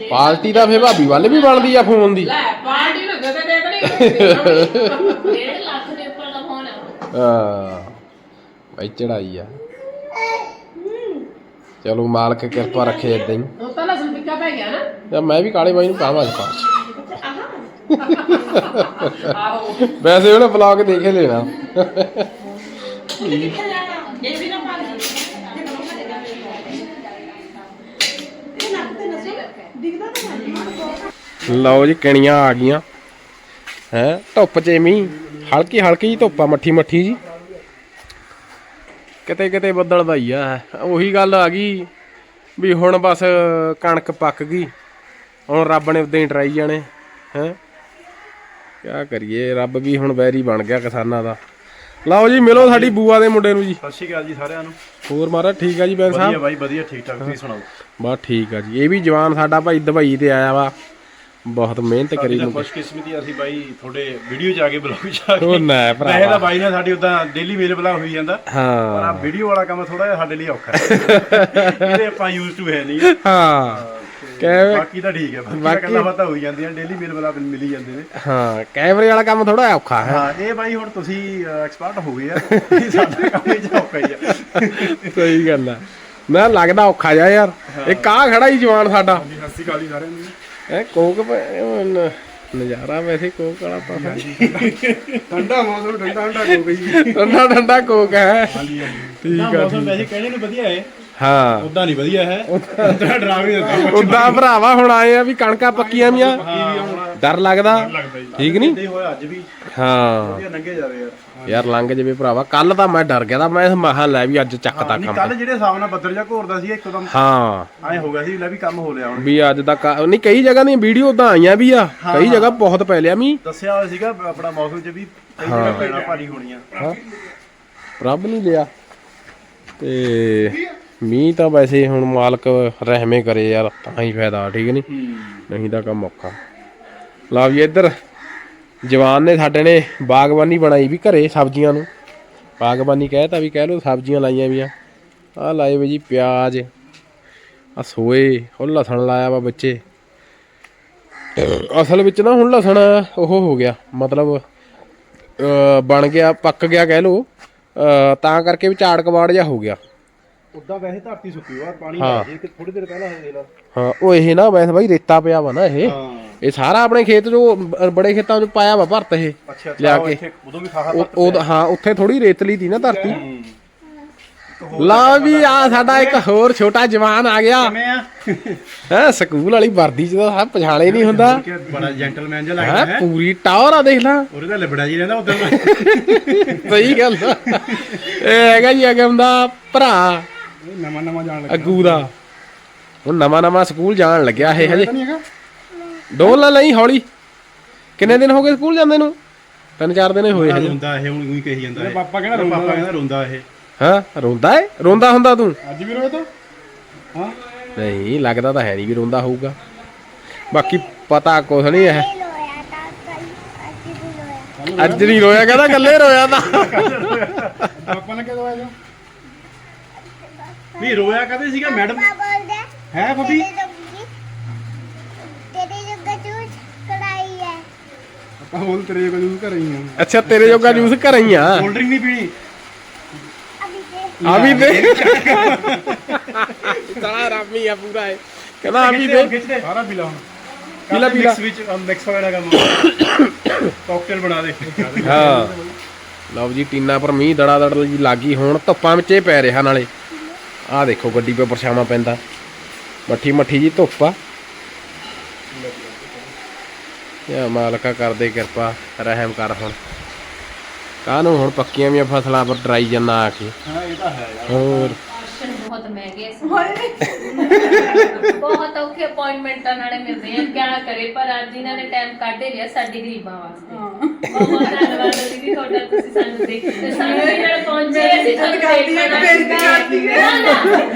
[SPEAKER 1] ਪਾਰਟੀ ਦਾ ਫੇ ਭਾਬੀ ਵੱਲ ਵੀ ਬਣਦੀ ਆ ਫੋਨ ਦੀ।
[SPEAKER 2] ਲੈ ਪਾਰਟੀ ਨੂੰ ਗਦੇ ਦੇਖਣੀ
[SPEAKER 3] 1.5 ਲੱਖ ਦੇ ਉੱਪਰ ਦਾ ਫੋਨ ਹੈ
[SPEAKER 1] ਭਾਈ ਚੜਾਈ ਆ। ਚਲੋ ਮਾਲਕ ਕਿਰਪਾ ਰੱਖੇ ਇਦਾਂ ਹੀ।
[SPEAKER 2] ਉਹ ਤਾਂ ਲਸਣ ਫਿੱਕਾ ਪੈ ਗਿਆ ਨਾ।
[SPEAKER 1] ਮੈਂ ਵੀ ਕਾਲੇ ਬਾਈ ਨੂੰ ਕਹਾਂਗਾ ਅੱਜ ਪਾਸ
[SPEAKER 2] ਆਹੋ
[SPEAKER 1] ਵੈਸੇ ਉਹਨੇ ਬਲੌਗ ਦੇਖੇ ਲੈਣਾ
[SPEAKER 2] ਇਹ ਵੀ ਨਾ ਪਾ ਦੇ
[SPEAKER 1] ਲਓ ਜੀ ਕਿਣੀਆਂ ਆ ਗਈਆਂ। ਹੈ, ਧੁੱਪ 'ਚ ਮੀਂਹ ਹਲਕੀ ਹਲਕੀ ਜੀ ਧੁੱਪ ਆ, ਮੱਠੀ ਮੱਠੀ ਜੀ। ਕਿਤੇ ਕਿਤੇ ਬੱਦਲ ਭਾਈ ਆ। ਉਹੀ ਗੱਲ ਆ ਗਈ ਵੀ ਹੁਣ ਬਸ ਕਣਕ ਪੱਕ ਗਈ। ਹੁਣ ਰੱਬ ਨੇ ਉਦਾਂ ਹੀ ਡਰਾਈ ਜਾਣੇ। ਹੈ? ਕਿਆ ਕਰੀਏ ਰੱਬ ਵੀ ਹੁਣ ਵੈਰੀ ਬਣ ਗਿਆ ਕਿਸਾਨਾਂ ਦਾ। ਲਓ ਜੀ ਮਿਲੋ ਸਾਡੀ ਬੂਆ ਦੇ ਮੁੰਡੇ ਨੂੰ ਜੀ।
[SPEAKER 5] ਸਤਿ ਸ਼੍ਰੀ ਅਕਾਲ ਜੀ ਸਾਰਿਆਂ ਨੂੰ।
[SPEAKER 1] ਹੋਰ ਮਹਾਰਾਜ ਠੀਕ ਆ ਜੀ ਬੈਨ
[SPEAKER 5] ਵਧੀਆ ਬਾਈ ਵਧੀਆ ਠੀਕ ਠਾਕ ਤੁਸੀਂ ਸੁਣਾਓ?
[SPEAKER 1] ਬਸ ਠੀਕ ਆ ਜੀ। ਇਹ ਵੀ ਜਵਾਨ ਸਾਡਾ ਭਾਈ ਦੁਬਈ ਤੇ ਆਇਆ ਵਾ। ਬਹੁਤ ਮਿਹਨਤ ਕਰੀ
[SPEAKER 5] ਸਾਡੀ ਤਾਂ
[SPEAKER 1] ਮੁੰਡੇ।
[SPEAKER 5] ਖੁਸ਼ਕਿਸਮਤੀ ਅਸੀਂ ਬਾਈ ਤੁਹਾਡੇ ਵੀਡੀਓ ਚ ਆ ਕੇ ਬਲੌਗ ਚ ਆ ਕੇ।
[SPEAKER 1] ਉਹ ਨਾ
[SPEAKER 5] ਤਾਂ
[SPEAKER 1] ਭਰਾਵਾ
[SPEAKER 5] ਬਾਈ ਨੇ ਸਾਡੀ ਉਦਾਂ ਡੇਲੀ ਮੇਲ ਬਲਾ ਹੋਈ ਜਾਂਦਾ। ਪਰ ਆ
[SPEAKER 1] ਹਾਂ
[SPEAKER 5] ਵੀਡੀਓ ਵਾਲਾ ਕੰਮ ਥੋੜਾ ਜਿਹਾ ਸਾਡੇ ਲਈ ਔਖਾ ਹੈ। [laughs] ਇਹਦੇ ਆਪਾਂ ਯੂਜ਼ ਟੂ ਹੈ ਨਹੀਂ।
[SPEAKER 1] ਹਾਂ। ਕਹਿ
[SPEAKER 5] ਬਾਕੀ ਤਾਂ ਠੀਕ ਹੈ ਬਾਕੀ ਤਾਂ
[SPEAKER 1] ਬਾਕੀ-
[SPEAKER 5] ਗੱਲਾਂ ਬਾਤਾਂ ਹੋਈ ਜਾਂਦੀਆਂ ਡੇਲੀ ਮੇਲ ਬਲਾ ਮਿਲੀ ਜਾਂਦੇ ਨੇ।
[SPEAKER 1] ਹਾਂ ਕੈਮਰੇ ਵਾਲਾ ਕੰਮ ਥੋੜਾ ਔਖਾ ਹੈ।
[SPEAKER 5] ਹਾਂ ਇਹ ਬਾਈ ਹੁਣ ਤੁਸੀਂ ਐਕਸਪਰਟ ਹੋ ਗਏ ਆ ਇਹ ਸਾਡਾ ਕੰਮ ਹੀ ਔਖਾ ਹੀ ਆ।
[SPEAKER 1] ਸਹੀ ਗੱਲ ਆ। ਮੈਂ ਲੱਗਦਾ ਔਖਾ ਜਾ ਯਾਰ। ਇਹ ਕਾ ਖੜਾ ਹੀ ਜਵਾਨ ਸਾਡਾ।
[SPEAKER 5] ਸਤਿ ਸ਼੍ਰੀ ਅਕਾਲ ਜੀ ਸਾਰਿਆਂ ਨੂੰ।
[SPEAKER 1] ਇਹ ਕੋਕ ਪ- ਇਹ ਨ- ਨਜ਼ਾਰਾ ਵੈਸੇ ਕੋਕ ਵਾਲਾ ਹੈ।
[SPEAKER 5] ਠੰਡਾ ਮੌਸਮ ਠੰਡਾ ਠੰਡਾ ਹੋ। ਗਈ
[SPEAKER 1] ਠੰਡਾ ਠੰਡਾ ਕੋਕ ਹੈ।
[SPEAKER 5] ਹਾਂਜੀ ਹਾਂਜੀ।
[SPEAKER 1] ਠੀਕ ਆ
[SPEAKER 5] ਮੌਸਮ ਵੈਸੇ ਕਹਿਣੇ ਨੂੰ ਵਧੀਆ ਹੈ।
[SPEAKER 1] ਹਾਂ।
[SPEAKER 5] ਉਦਾਂ ਨਹੀਂ ਵਧੀਆ ਹੈ। ਉਦਾਂ ਡਰਾਵੇ ਦਿੰਦਾ।
[SPEAKER 1] ਉਦਾਂ ਭਰਾਵਾ ਹੁਣ ਆਏ ਆ ਵੀ ਕਣਕਾਂ ਪੱਕੀਆਂ ਵੀਆਂ ਡਰ ਲੱਗਦਾ। ਠੀਕ ਨਹੀਂ?
[SPEAKER 5] ਤੇ ਹੋਇਆ ਅੱਜ ਵੀ।
[SPEAKER 1] ਹਾਂ।
[SPEAKER 5] ਵਧੀਆ ਲੰਘੇ ਜਾਵੇ ਯਾਰ
[SPEAKER 1] ਯਾਰ ਲੰਘ ਜਵੇ ਭਰਾਵਾ। ਕੱਲ ਤਾਂ ਮੈਂ ਡਰ ਗਿਆ ਤਾਂ ਮੈਂ ਮਹਾ ਲੈ ਵੀ ਅੱਜ ਚੱਕਦਾ
[SPEAKER 5] ਨਹੀਂ
[SPEAKER 1] ਕੰਮ।
[SPEAKER 5] ਕੱਲ ਜਿਹੜੇ ਹਿਸਾਬ ਨਾਲ ਬੱਦਲ ਜਾ ਘੋਰਦਾ ਸੀ ਇੱਕਦਮ
[SPEAKER 1] ਹਾਂ।
[SPEAKER 5] ਐ ਹੋ ਗਿਆ ਸੀ ਲੈ ਵੀ ਕੰਮ ਹੋ ਲਿਆ ਹੁਣ।
[SPEAKER 1] ਵੀ ਅੱਜ ਦਾ ਨਹੀਂ ਕਈ ਜਗ੍ਹਾ ਦੀਆਂ ਵੀਡੀਓ ਤਾਂ ਆਈਆਂ ਵੀ ਆ। ਕਈ ਜਗ੍ਹਾ ਬਹੁਤ ਪੈ ਲਿਆ ਮੀ
[SPEAKER 5] ਦੱਸਿਆ ਹੋਇਆ ਸੀਗਾ ਆਪਣਾ ਮੌਸਮ 'ਚ ਵੀ ਕਈ ਜਗ੍ਹਾ ਪੈਣਾ ਭਾਰੀ ਹੋਣੀਆਂ।
[SPEAKER 1] ਰੱਬ ਨਹੀਂ ਲਿਆ। ਤੇ ਮੀਂਹ ਤਾਂ ਵੈਸੇ ਹੁਣ ਮਾਲਕ ਰਹਿਮੇ ਕਰੇ ਯਾਰ ਤਾਂ ਹੀ ਫਾਇਦਾ ਠੀਕ ਨਹੀਂ ਨਹੀਂ ਤਾਂ ਕੰਮ ਔਖਾ। ਲਾ ਵੀ ਇੱਧਰ ਜਵਾਨ ਨੇ ਸਾਡੇ ਨੇ ਬਾਗਬਾਨੀ ਬਣਾਈ ਵੀ ਘਰੇ ਸਬਜ਼ੀਆਂ ਨੂੰ। ਬਾਗਬਾਨੀ ਕਹਿਤਾ ਵੀ ਕਹਿ ਲੋ ਸਬਜ਼ੀਆਂ ਲਾਈਆਂ ਵੀ ਆ ਆਹ ਲਾਏ ਵੀ ਜੀ ਪਿਆਜ਼ ਆ ਸੋਏ ਉਹ ਲਸਣ ਲਾਇਆ ਵਾ ਬੱਚੇ। ਅਸਲ ਵਿੱਚ ਨਾ ਹੁਣ ਲਸਣ ਉਹ ਹੋ ਗਿਆ ਮਤਲਬ ਬਣ ਗਿਆ ਪੱਕ ਗਿਆ ਕਹਿ ਲੋ ਤਾਂ ਕਰਕੇ ਵੀ ਝਾੜ ਕਬਾੜ ਜਾ ਹੋ ਗਿਆ।
[SPEAKER 5] ਉਦਾਂ ਵੈਸੇ ਧਰਤੀ ਸੁੱਕੀ ਹੋਆ ਪਾਣੀ
[SPEAKER 1] ਹਾਂ।
[SPEAKER 5] ਜੇ ਕਿ ਥੋੜੀ ਦੇਰ ਪਹਿਲਾਂ ਹੋਏ ਲਾ
[SPEAKER 1] ਹਾਂ ਉਹ ਇਹ ਨਾ ਵੈਸੇ ਬਾਈ ਰੇਤਾ ਪਿਆ ਵਾ ਨਾ ਇਹ। ਇਹ ਸਾਰਾ ਆਪਣੇ ਖੇਤ ਜੋ ਬੜੇ ਖੇਤਾਂ 'ਚ ਪਾਇਆ ਵਾ ਭਰਤ ਇਹ। ਲਿਆ ਕੇ।
[SPEAKER 5] ਉਦੋਂ ਵੀ ਖਾਹਾ
[SPEAKER 1] ਉਹ ਹਾਂ ਉੱਥੇ ਥੋੜੀ ਰੇਤਲੀ ਦੀ ਨਾ ਧਰਤੀ। ਲਾ ਵੀ ਆ ਸਾਡਾ ਇੱਕ ਹੋਰ ਛੋਟਾ ਜਵਾਨ ਆ ਗਿਆ। ਹੈ ਸਕੂਲ ਵਾਲੀ ਵਰਦੀ 'ਚ ਤਾਂ ਸਭ ਪਛਾਣੇ ਨਹੀਂ ਹੁੰਦਾ।
[SPEAKER 5] ਬੜਾ ਜੈਂਟਲਮੈਨ ਜਿਹਾ ਲੱਗਦਾ ਹੈ
[SPEAKER 1] ਪੂਰੀ ਟਾਵਰ ਆ ਦੇਖ ਲਾ।
[SPEAKER 5] ਉਹਦੇ ਤਾਂ ਲਿਬੜਾ ਜੀ ਰਹਿੰਦਾ ਉਦੋਂ
[SPEAKER 1] ਸਹੀ ਗੱਲ ਇਹ ਹੈਗਾ ਜੀ ਅਗਮ ਦਾ ਭਰਾ।
[SPEAKER 5] ਨਵਾਂ ਨਵਾਂ ਜਾਣ
[SPEAKER 1] ਅੱਗੂ ਦਾ। ਹੁਣ ਨਵਾਂ ਨਵਾਂ ਸਕੂਲ ਜਾਣ ਲੱਗਿਆ ਇਹ ਹਜੇ।
[SPEAKER 5] ਨਹੀਂ ਹੈਗਾ?
[SPEAKER 1] ਡੋਲ ਲਈ ਹੌਲੀ। ਕਿੰਨੇ ਦਿਨ ਹੋ ਗਏ ਸਕੂਲ ਜਾਂਦੇ ਨੂੰ? ਤਿੰਨ ਚਾਰ ਦਿਨ ਹੀ ਹੋਏ ਹਜੇ।
[SPEAKER 5] ਰੋਂਦਾ ਇਹ ਹੁਣ ਉਹੀ ਕਹੀ ਜਾਂਦਾ ਹੈ ਪਾਪਾ ਕਹਿੰਦਾ ਰੋਂਦਾ ਪਾਪਾ ਕਹਿੰਦਾ ਰੋਂਦਾ ਇਹ।
[SPEAKER 1] ਹਾਂ ਰੋਂਦਾ ਏ? ਰੋਂਦਾ ਹੁੰਦਾ ਤੂੰ?
[SPEAKER 5] ਅੱਜ ਵੀ ਰੋਏ ਤਾਂ? ਹਾਂ।
[SPEAKER 1] ਨਹੀਂ ਲੱਗਦਾ ਤਾਂ ਹੈ ਨਹੀਂ ਵੀ ਰੋਂਦਾ ਹੋਊਗਾ। ਬਾਕੀ ਪਤਾ ਕੁਛ ਨਹੀਂ ਹੈ
[SPEAKER 4] ਕੱਲ ਅੱਜ
[SPEAKER 1] ਨਹੀਂ ਰੋਇਆ ਕਹਿੰਦਾ ਗੱਲੇ ਰੋਇਆ ਤਾਂ।
[SPEAKER 5] ਪਾਪਾ ਨੇ ਕਦੋਂ ਆਇਆ ਨਹੀਂ ਰੋਇਆ ਕਦੇ ਸੀਗਾ ਮੈਡਮ?
[SPEAKER 4] ਪਾਪਾ ਬੋਲਦੇ
[SPEAKER 5] ਹੈ ਫਬੀ
[SPEAKER 4] ਤੇਰੇ ਜੋਗੀ। ਤੇਰੇ ਜੋਗਾ ਜੂਸ ਕੜਾਈ ਹੈ।
[SPEAKER 5] ਆਪਾਂ ਹੁਣ ਤੇਰੇ ਕੋਲ ਹੀ ਆ।
[SPEAKER 1] ਅੱਛਾ ਤੇਰੇ ਜੋਗਾ ਜੂਸ ਘਰ ਹੀ ਆ?
[SPEAKER 5] ਕੋਲਡ ਡਰਿੰਕ ਨਹੀਂ ਪੀਣੀ।
[SPEAKER 4] ਅਭੀ ਦੇ।
[SPEAKER 1] ਆ ਵੀ ਦੇ। ਸਾਲਾ ਰਾਮੀ ਆ ਪੂਰਾ ਇਹ। ਕਹਿੰਦਾ ਆ ਵੀ ਦੇ।
[SPEAKER 5] ਖਿੱਚ ਦੇ ਸਾਰਾ ਪੀ ਲਾ ਹੁਣ।
[SPEAKER 1] ਪੀਲਾ, ਪੀਲਾ।
[SPEAKER 5] ਮਿਕਸ ਵਿੱਚ ਮਿਕਸ ਵਗੈਰਾ ਕੰਮ। ਕਾਕਟੇਲ ਬਣਾ ਦੇ।
[SPEAKER 1] ਹਾਂ। ਲਓ ਜੀ ਟੀਨਾ ਪਰ ਮੀਂਹ ਦੜਾ ਦੜ ਜੀ ਲੱਗੀ ਹੁਣ ਧੁੱਪਾਂ ਵਿੱਚ ਇਹ ਪੈ ਰਿਹਾ ਨਾਲੇ। ਆਹ ਦੇਖੋ ਗੱਡੀ 'ਤੇ ਪਰਛਾਵਾਂ ਪੈਂਦਾ। ਮੱਠੀ ਮੱਠੀ ਜੀ ਧੁੱਪ ਆ। ਯਾ ਮਾਲਕਾ ਕਰਦੇ ਕਿਰਪਾ ਰਹਿਮ ਕਰ ਹੁਣ। ਕਾਹਨੂੰ ਹੁਣ ਪੱਕੀਆਂ ਵੀਆਂ ਫਸਲਾਂ ਪਰ ਡਰਾਈ ਜੰਨਾ ਆ ਕੇ?
[SPEAKER 5] ਹਾਂ ਇਹ ਤਾਂ ਹੈ ਯਾਰ।
[SPEAKER 1] ਹੋਰ।
[SPEAKER 3] ਬਹੁਤ ਮਹਿੰਗੇ ਸੀ। ਬਹੁਤ ਔਖੇ ਅਪਾਇੰਟਮੈਂਟਾਂ ਨਾਲੇ ਮਿਲਦੇ ਆ ਕਿਆ ਕਰੇ ਪਰ ਅੱਜ ਇਹਨਾਂ ਨੇ ਟਾਈਮ ਕੱਢ ਹੀ ਲਿਆ ਸਾਡੀ ਗਰੀਬਾਂ ਵਾਸਤੇ। ਬਹੁਤ ਧੰਨਵਾਦ ਦੀਦੀ ਤੁਹਾਡਾ ਤੁਸੀਂ ਸਾਨੂੰ ਦੇਖ ਤੇ ਸਾਨੂੰ ਵੀ ਨਾਲ ਪਹੁੰਚੇ ਅਸੀਂ ਤੁਹਾਨੂੰ ਦੇਖਣਾ ਨਾ ਨਾ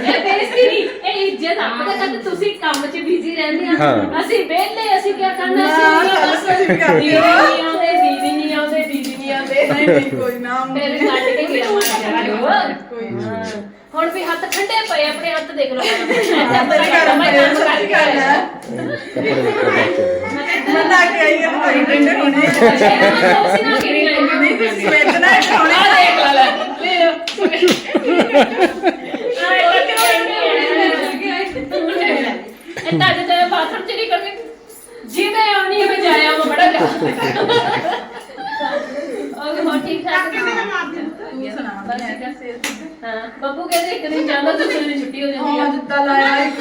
[SPEAKER 3] ਇਹ ਬੇਇੱਜ਼ਤੀ ਨਹੀਂ ਇਹ ਇੱਜ਼ਤ ਆ। ਪਤਾ ਕਦ ਤੁਸੀਂ ਕੰਮ 'ਚ ਬਿਜ਼ੀ ਰਹਿੰਦੇ ਆ।
[SPEAKER 1] ਹਾਂ।
[SPEAKER 3] ਅਸੀਂ ਵਿਹਲੇ ਅਸੀਂ ਕੀ ਕਰਨਾ? ਅਸੀਂ ਵੀ ਬਸ ਦੀਦੀ ਨਹੀਂ ਆਉਂਦੇ ਦੀਦੀ ਨਹੀਂ ਆਉਂਦੇ ਦੀਦੀ ਨਹੀਂ ਆਉਂਦੇ।
[SPEAKER 2] ਨਹੀਂ ਨਹੀਂ ਕੋਈ ਨਾ।
[SPEAKER 3] ਫਿਰ ਕੱਢ ਕੇ ਗੇੜਾ ਮਾਰ ਜਾਣਾ ਹਾਂ। ਹੁਣ ਵੀ ਹੱਥ ਠੰਡੇ ਪਏ ਆਪਣੇ ਹੱਥ ਦੇਖ ਲਓ ਮੈਂ
[SPEAKER 2] ਹੈ,
[SPEAKER 3] ਕੰਮ
[SPEAKER 2] ਗੱਲ ਹੈ।
[SPEAKER 1] ਕੱਪੜੇ ਨਿਕਲ
[SPEAKER 2] ਮੈਂ ਲਾ ਕੇ ਆਈ ਹਾਂ ਤਾਂ ਟੈਂਡੇ ਹੋਣੇ
[SPEAKER 3] ਤੁਸੀਂ ਨਾ ਕਿਹੜੀ
[SPEAKER 2] ਨਹੀਂ ਤੁਸੀਂ ਵੇਚਣਾ ਹੈ ਖਾਣੇ
[SPEAKER 3] ਆ। ਦੇਖ ਲੈ ਲੈ। ਲਓ। ਇਹ ਤਾਂ ਬਾਥਰੂਮ ਚ ਨਹੀਂ ਕਰਨੀ ਜਿਵੇਂ ਆਉਣੀ ਹੈ ਜਾਇਆ ਮੈਂ ਬੜਾ ਜਾ ਓਕੇ ਹੋਰ ਠੀਕ ਠਾਕ ਤੂੰ ਸੁਣਾ ਹਾਂ। ਬੱਬੂ ਕਹਿੰਦੇ ਇੱਕ ਦਿਨ ਜਾਂਦਾ ਦੂਸਰੇ ਦਿਨ ਛੁੱਟੀ ਹੋ ਜਾਂਦੀ
[SPEAKER 4] ਹਾਂ।
[SPEAKER 3] ਆ
[SPEAKER 4] ਜਿੱਦਾਂ ਲਾਇਆ ਇੱਕ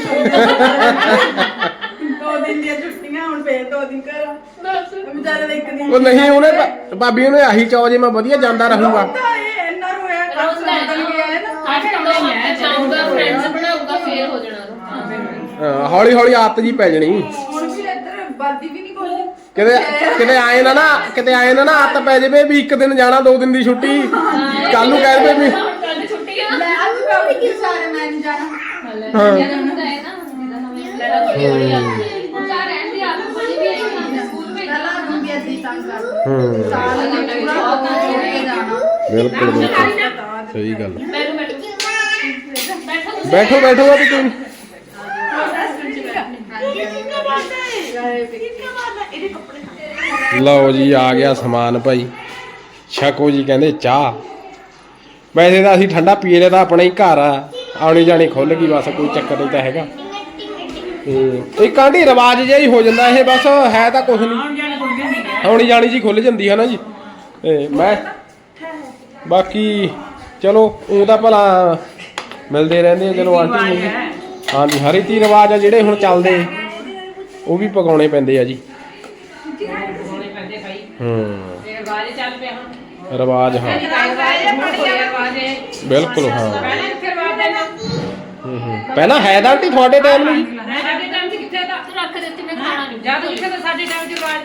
[SPEAKER 4] ਦੋ ਦਿਨ ਦੀਆਂ ਛੁੱਟੀਆਂ ਹੁਣ ਫੇਰ ਦੋ ਦਿਨ ਘਰ
[SPEAKER 3] ਬਸ।
[SPEAKER 4] ਵਿਚਾਰੇ ਦਾ ਇੱਕ ਦਿਨ
[SPEAKER 1] ਉਹ ਨਹੀਂ ਉਹਨੇ ਭਾ- ਭਾਬੀ ਉਹਨੇ ਆਹੀ ਚਾਅ ਜੇ ਮੈਂ ਵਧੀਆ ਜਾਂਦਾ ਰਹੂੰਗਾ।
[SPEAKER 4] ਤਾਂ ਇਹ ਇੰਨਾ ਰੋਇਆ ਕੱਲ
[SPEAKER 3] ਰੋਜ਼ ਦਾ
[SPEAKER 4] ਬਦਲ ਗਿਆ ਹੈ ਨਾ।
[SPEAKER 3] ਅੱਠ ਤੋਂ ਜਾਊਗਾ ਫਰੈਂਡਸ ਬਣਾਊਗਾ ਫੇਰ ਹੋ ਜਾਣਾ।
[SPEAKER 1] ਹਾਂ, ਹੌਲੀ ਹੌਲੀ ਆਦਤ ਜੀ ਪੈ ਜਾਣੀ।
[SPEAKER 4] ਹੁਣ ਵੀ ਇੱਧਰ ਵਰਦੀ ਵੀ ਨਹੀਂ
[SPEAKER 1] ਕਿਤੇ ਕਿਤੇ ਆਏ ਨਾ ਨਾ ਕਿਤੇ ਆਏ ਨਾ ਨਾ ਆਦਤ ਪੈ ਜਾਵੇ ਵੀ ਇੱਕ ਦਿਨ ਜਾਣਾ ਦੋ ਦਿਨ ਦੀ ਛੁੱਟੀ। ਕੱਲ ਨੂੰ ਕਹਿ ਦੇਵੇ ਵੀ
[SPEAKER 3] ਹੁਣ ਕੱਲ ਛੁੱਟੀ ਆ
[SPEAKER 4] ਲੈ ਅੱਜ ਮੈਂ ਕਿ ਸਾਰੇ ਮੈਂ ਨਹੀਂ ਜਾਣਾ।
[SPEAKER 1] ਹਾਂ।
[SPEAKER 3] ਜਨਮ ਦਾ ਵੀ ਹੈ। ਸਕੂਲ ਵਿੱਚ
[SPEAKER 4] ਪਹਿਲਾਂ ਹੁਣ ਵੀ ਅਸੀਂ ਤੰਗ ਕਰਦੇ
[SPEAKER 1] ਹੂੰ
[SPEAKER 4] ਸਾਲ ਨੇ ਪੂਰਾ ਪਤਾ ਛੋੜ ਕੇ ਜਾਣਾ
[SPEAKER 1] ਬਿਲਕੁਲ। ਬਿਲਕੁਲ ਸਹੀ ਗੱਲ।
[SPEAKER 3] ਬੈਠੋ ਬੈਠੋ ਬੈਠੋ। ਤੁਸੀਂ
[SPEAKER 1] ਬੈਠੋ ਬੈਠੋ। ਆ ਵੀ ਕੋਈ ਨੀ। ਲਓ ਜੀ ਆ ਗਿਆ ਸਮਾਨ ਭਾਈ। ਛਕੋ ਜੀ ਕਹਿੰਦੇ ਚਾਹ। ਵੈਸੇ ਤਾਂ ਅਸੀਂ ਠੰਡਾ ਪੀ ਲਿਆ ਤਾਂ ਆਪਣਾ ਹੀ ਘਰ ਆ। ਆਉਣੀ ਜਾਣੀ ਖੁੱਲ ਗਈ ਬਸ ਕੋਈ ਚੱਕਰ ਨਹੀਂ ਤਾਂ ਹੈਗਾ। ਤੇ ਇੱਕ ਆਂਟੀ ਰਿਵਾਜ ਜਿਹਾ ਹੀ ਹੋ ਜਾਂਦਾ ਇਹ ਬਸ ਹੈ ਤਾਂ ਕੁਝ ਨਹੀਂ। ਆਉਣੀ ਜਾਣੀ ਜੀ ਖੁੱਲ ਜਾਂਦੀ ਹੈ ਨਾ ਜੀ। ਤੇ ਮੈਂ ਬਾਕੀ ਚਲੋ ਉਹ ਤਾਂ ਭਲਾ ਮਿਲਦੇ ਰਹਿੰਦੇ ਆ ਚਲੋ ਆਂਟੀ ਨੂੰ। ਹਾਂਜੀ ਹਰ ਰੀਤੀ ਰਿਵਾਜ ਆ ਜਿਹੜੇ ਹੁਣ ਚੱਲਦੇ ਉਹ ਵੀ ਪਕਾਉਣੇ ਪੈਂਦੇ ਆ ਜੀ। ਹੂੰ। ਰਿਵਾਜ ਹਾਂ। ਬਿਲਕੁਲ ਹਾਂ। ਹੂੰ ਹੂੰ। ਪਹਿਲਾਂ ਹੈ ਤਾਂ ਆਂਟੀ ਤੁਹਾਡੇ ਟਾਈਮ ਨੂੰ ਜੀ
[SPEAKER 3] ਰੱਖ ਦਿੱਤੀ ਮੈਂ ਖਾਣਾ ਨਹੀਂ।
[SPEAKER 2] ਜਦ ਕਿਤੇ ਤਾਂ ਸਾਡੇ ਟਾਈਮ ਚ ਬਾਅਦ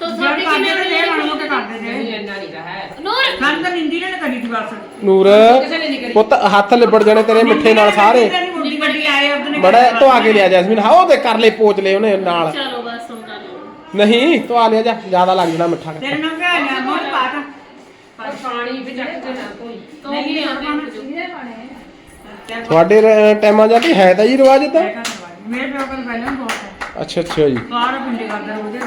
[SPEAKER 3] ਤੋ ਸਾਡੇ ਕਿਵੇਂ
[SPEAKER 2] ਤੇ ਮਾਣ ਮੋਟੇ ਕਰਦੇ ਤੇ
[SPEAKER 3] ਨੂਰ!
[SPEAKER 2] ਖਾਨ ਤਾਂ ਨਿੰਦੀ ਨੇ ਕਰੀ। ਦੀ ਬਸ
[SPEAKER 1] ਨੂਰ ਪੁੱਤ ਹੱਥ ਲਿਬੜ ਜਾਣੇ ਤੇਰੇ ਮਿੱਠੇ ਨਾਲ ਸਾਰੇ।
[SPEAKER 2] ਮੁੰਡੀ ਵੱਡੀ ਆਏ ਉਹਨੇ
[SPEAKER 1] ਬੜਾ ਧਵਾ ਕੇ ਲਿਆ ਜੈਸਮੀਨ ਹਾਂ ਉਹ ਤੇ ਕਰ। ਲੈ ਪੋਚ ਲੈ ਉਹਨੇ ਨਾਲ।
[SPEAKER 3] ਚਲੋ
[SPEAKER 1] ਨਹੀਂ ਧਵਾ ਲਿਆ ਜਾ ਜ਼ਿਆਦਾ ਲੱਗ ਜਾਣਾ ਮਿੱਠਾ
[SPEAKER 2] ਤੇਰੇ ਨਾਲ ਕਿਹਾ ਨਾ ਮੋਟ ਪਾਤਾ
[SPEAKER 3] ਪਾਣੀ ਵੀ ਚੱਕ ਕੇ ਨਾ ਕੋਈ ਤੋਂ ਵੀ ਨਹੀਂ
[SPEAKER 1] ਤੁਹਾਡੇ ਰ- ਟਾਈਮਾਂ ਜਾਂ ਤੇ ਹੈ ਤਾਂ ਜੀ ਰਿਵਾਜ ਤਾਂ
[SPEAKER 2] ਮੇਰੇ ਪਿਓ ਕੋਲ ਪਹਿਲਾਂ ਬਹੁਤ ਹੈ।
[SPEAKER 1] ਅੱਛਾ ਅੱਛਾ ਜੀ।
[SPEAKER 2] ਬਾਹਰ ਪਿੰਡੇ ਕਰਦਾ ਉਹਦੇ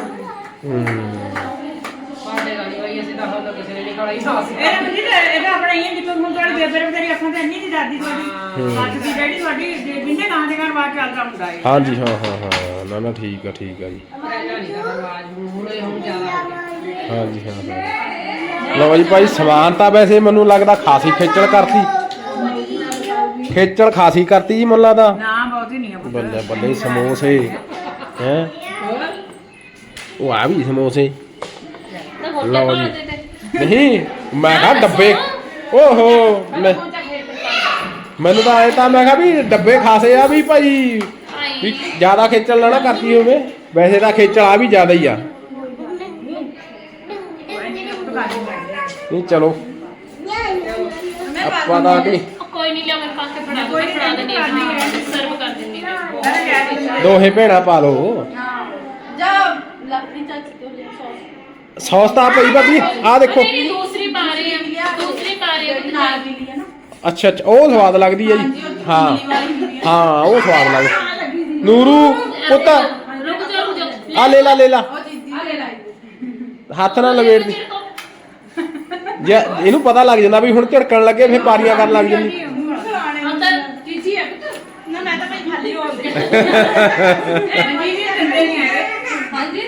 [SPEAKER 2] ਉਹਦੇ
[SPEAKER 1] ਹੂੰ
[SPEAKER 2] ਇਹ ਮੁੰਡੀ ਤੇ ਇਹਦਾ ਆਪਣਾ ਹੀ ਹੈ ਜਿੱਦੋਂ ਹੁਣ ਤੁਹਾਡੀ ਬੇਬੇ ਨੇ ਤੇਰੀ ਅੱਖਾਂ ਤੇ ਇੰਨੀ ਦੀ ਦਾਦੀ ਤੁਹਾਡੀ ਅੱਜ ਦੀ ਡੈਡੀ ਤੁਹਾਡੀ ਜਿੰਨੇ ਕਾਂ ਦੇ ਘਰ ਬਾਅਦ ਚੱਲਦਾ ਹੁੰਦਾ ਹੈ
[SPEAKER 1] ਹਾਂਜੀ ਹਾਂ ਹਾਂ ਹਾਂ ਨਾ ਨਾ ਠੀਕ ਆ ਠੀਕ ਆ ਜੀ। ਹਾਂਜੀ ਹਾਂ ਹਾਂ। ਲਓ ਜੀ ਭਾਈ ਸਮਾਨ ਤਾਂ ਵੈਸੇ ਮੈਨੂੰ ਲੱਗਦਾ ਖਾਸੀ ਖੇਚਲ ਕਰਤੀ। ਖੇਚਲ ਖਾਸੀ ਕਰਤੀ ਜੀ ਮੈਨੂੰ ਲੱਗਦਾ
[SPEAKER 2] ਨਾ ਬਹੁਤ ਨਹੀਂ
[SPEAKER 1] ਬੱਲੇ ਬੱਲੇ ਸਮੋਸੇ ਹੈ? ਉਹ ਆ ਵੀ ਸਮੋਸੇ। ਲਓ ਜੀ।
[SPEAKER 3] ਦੇ ਦੇ
[SPEAKER 1] ਨਹੀਂ ਮੈਂ ਕਿਹਾ ਡੱਬੇ ਓਹੋ ਮੈਂ ਮੈਨੂੰ ਤਾਂ ਆਏ ਤਾਂ ਮੈਂ ਕਿਹਾ ਵੀ ਡੱਬੇ ਖਾਸੇ ਆ ਵੀ ਭਾਈ ਵੀ ਜ਼ਿਆਦਾ ਖੇਚਲ ਨਾ ਨਾ ਕਰਤੀ ਹੋਵੇ। ਵੈਸੇ ਤਾਂ ਖੇਚਲ ਆ ਵੀ ਜ਼ਿਆਦਾ ਹੀ ਆ। ਨਹੀਂ ਚਲੋ। ਆਪਾਂ ਤਾਂ ਨਹੀਂ
[SPEAKER 3] ਕੋਈ ਨਹੀਂ ਲਿਆ ਮੇਰੇ ਪਾਸ ਤੇ ਫੜਾ ਕੋਈ ਫੜਾ ਦੇ ਸਰਵ ਕਰ ਦਿੰਦੀ ਮੈਂ
[SPEAKER 1] ਦੋਹੇ ਭੈਣਾਂ ਪਾ ਲਓ।
[SPEAKER 4] ਜਾ
[SPEAKER 3] ਲੱਕੜੀ ਚਾਚੀ ਤੋਂ ਲਿਆ ਸੌਸ।
[SPEAKER 1] ਸੌਸ ਤਾਂ ਪਈ ਬਾਬੀ ਆ ਦੇਖੋ।
[SPEAKER 3] ਨਹੀਂ, ਦੂਸਰੀ ਪਾ ਰਹੀ ਆ ਦੂਸਰੀ ਪਾ ਰਹੀ ਆ
[SPEAKER 4] ਨਾਲ ਨਾ।
[SPEAKER 1] ਅੱਛਾ ਅੱਛਾ ਉਹ ਸਵਾਦ ਲੱਗਦੀ ਹੈ ਜੀ। ਹਾਂ। ਹਾਂ ਉਹ ਸਵਾਦ ਲੱਗਦੀ। ਨੂਰੂ ਪੁੱਤ।
[SPEAKER 3] ਰੁਕ ਜਾ ਰੁਕ ਜਾ
[SPEAKER 1] ਆ ਲੈ ਲਾ ਲੈ ਲਾ ਹੱਥ ਨਾਲ ਲਵੇੜਦੀ ਜੇ ਇਹਨੂੰ ਪਤਾ ਲੱਗ ਜਾਂਦਾ ਵੀ ਹੁਣ ਝੜਕਣ ਲੱਗੇ ਫਿਰ ਪਾਰੀਆਂ ਕਰਨ ਲੱਗ ਜਾਂਦੀ।
[SPEAKER 3] ਅੰਦਰ
[SPEAKER 2] ਚੀਚੀ ਹੈ ਨਾ ਮੈਂ ਤਾਂ ਭਾਈ ਖਾਲੀ ਹੋ ਗਈ। ਇਹ ਜੀ ਵੀ ਦਿੰਦੇ ਨਹੀਂ ਹੈਗੇ
[SPEAKER 3] ਹਾਂਜੀ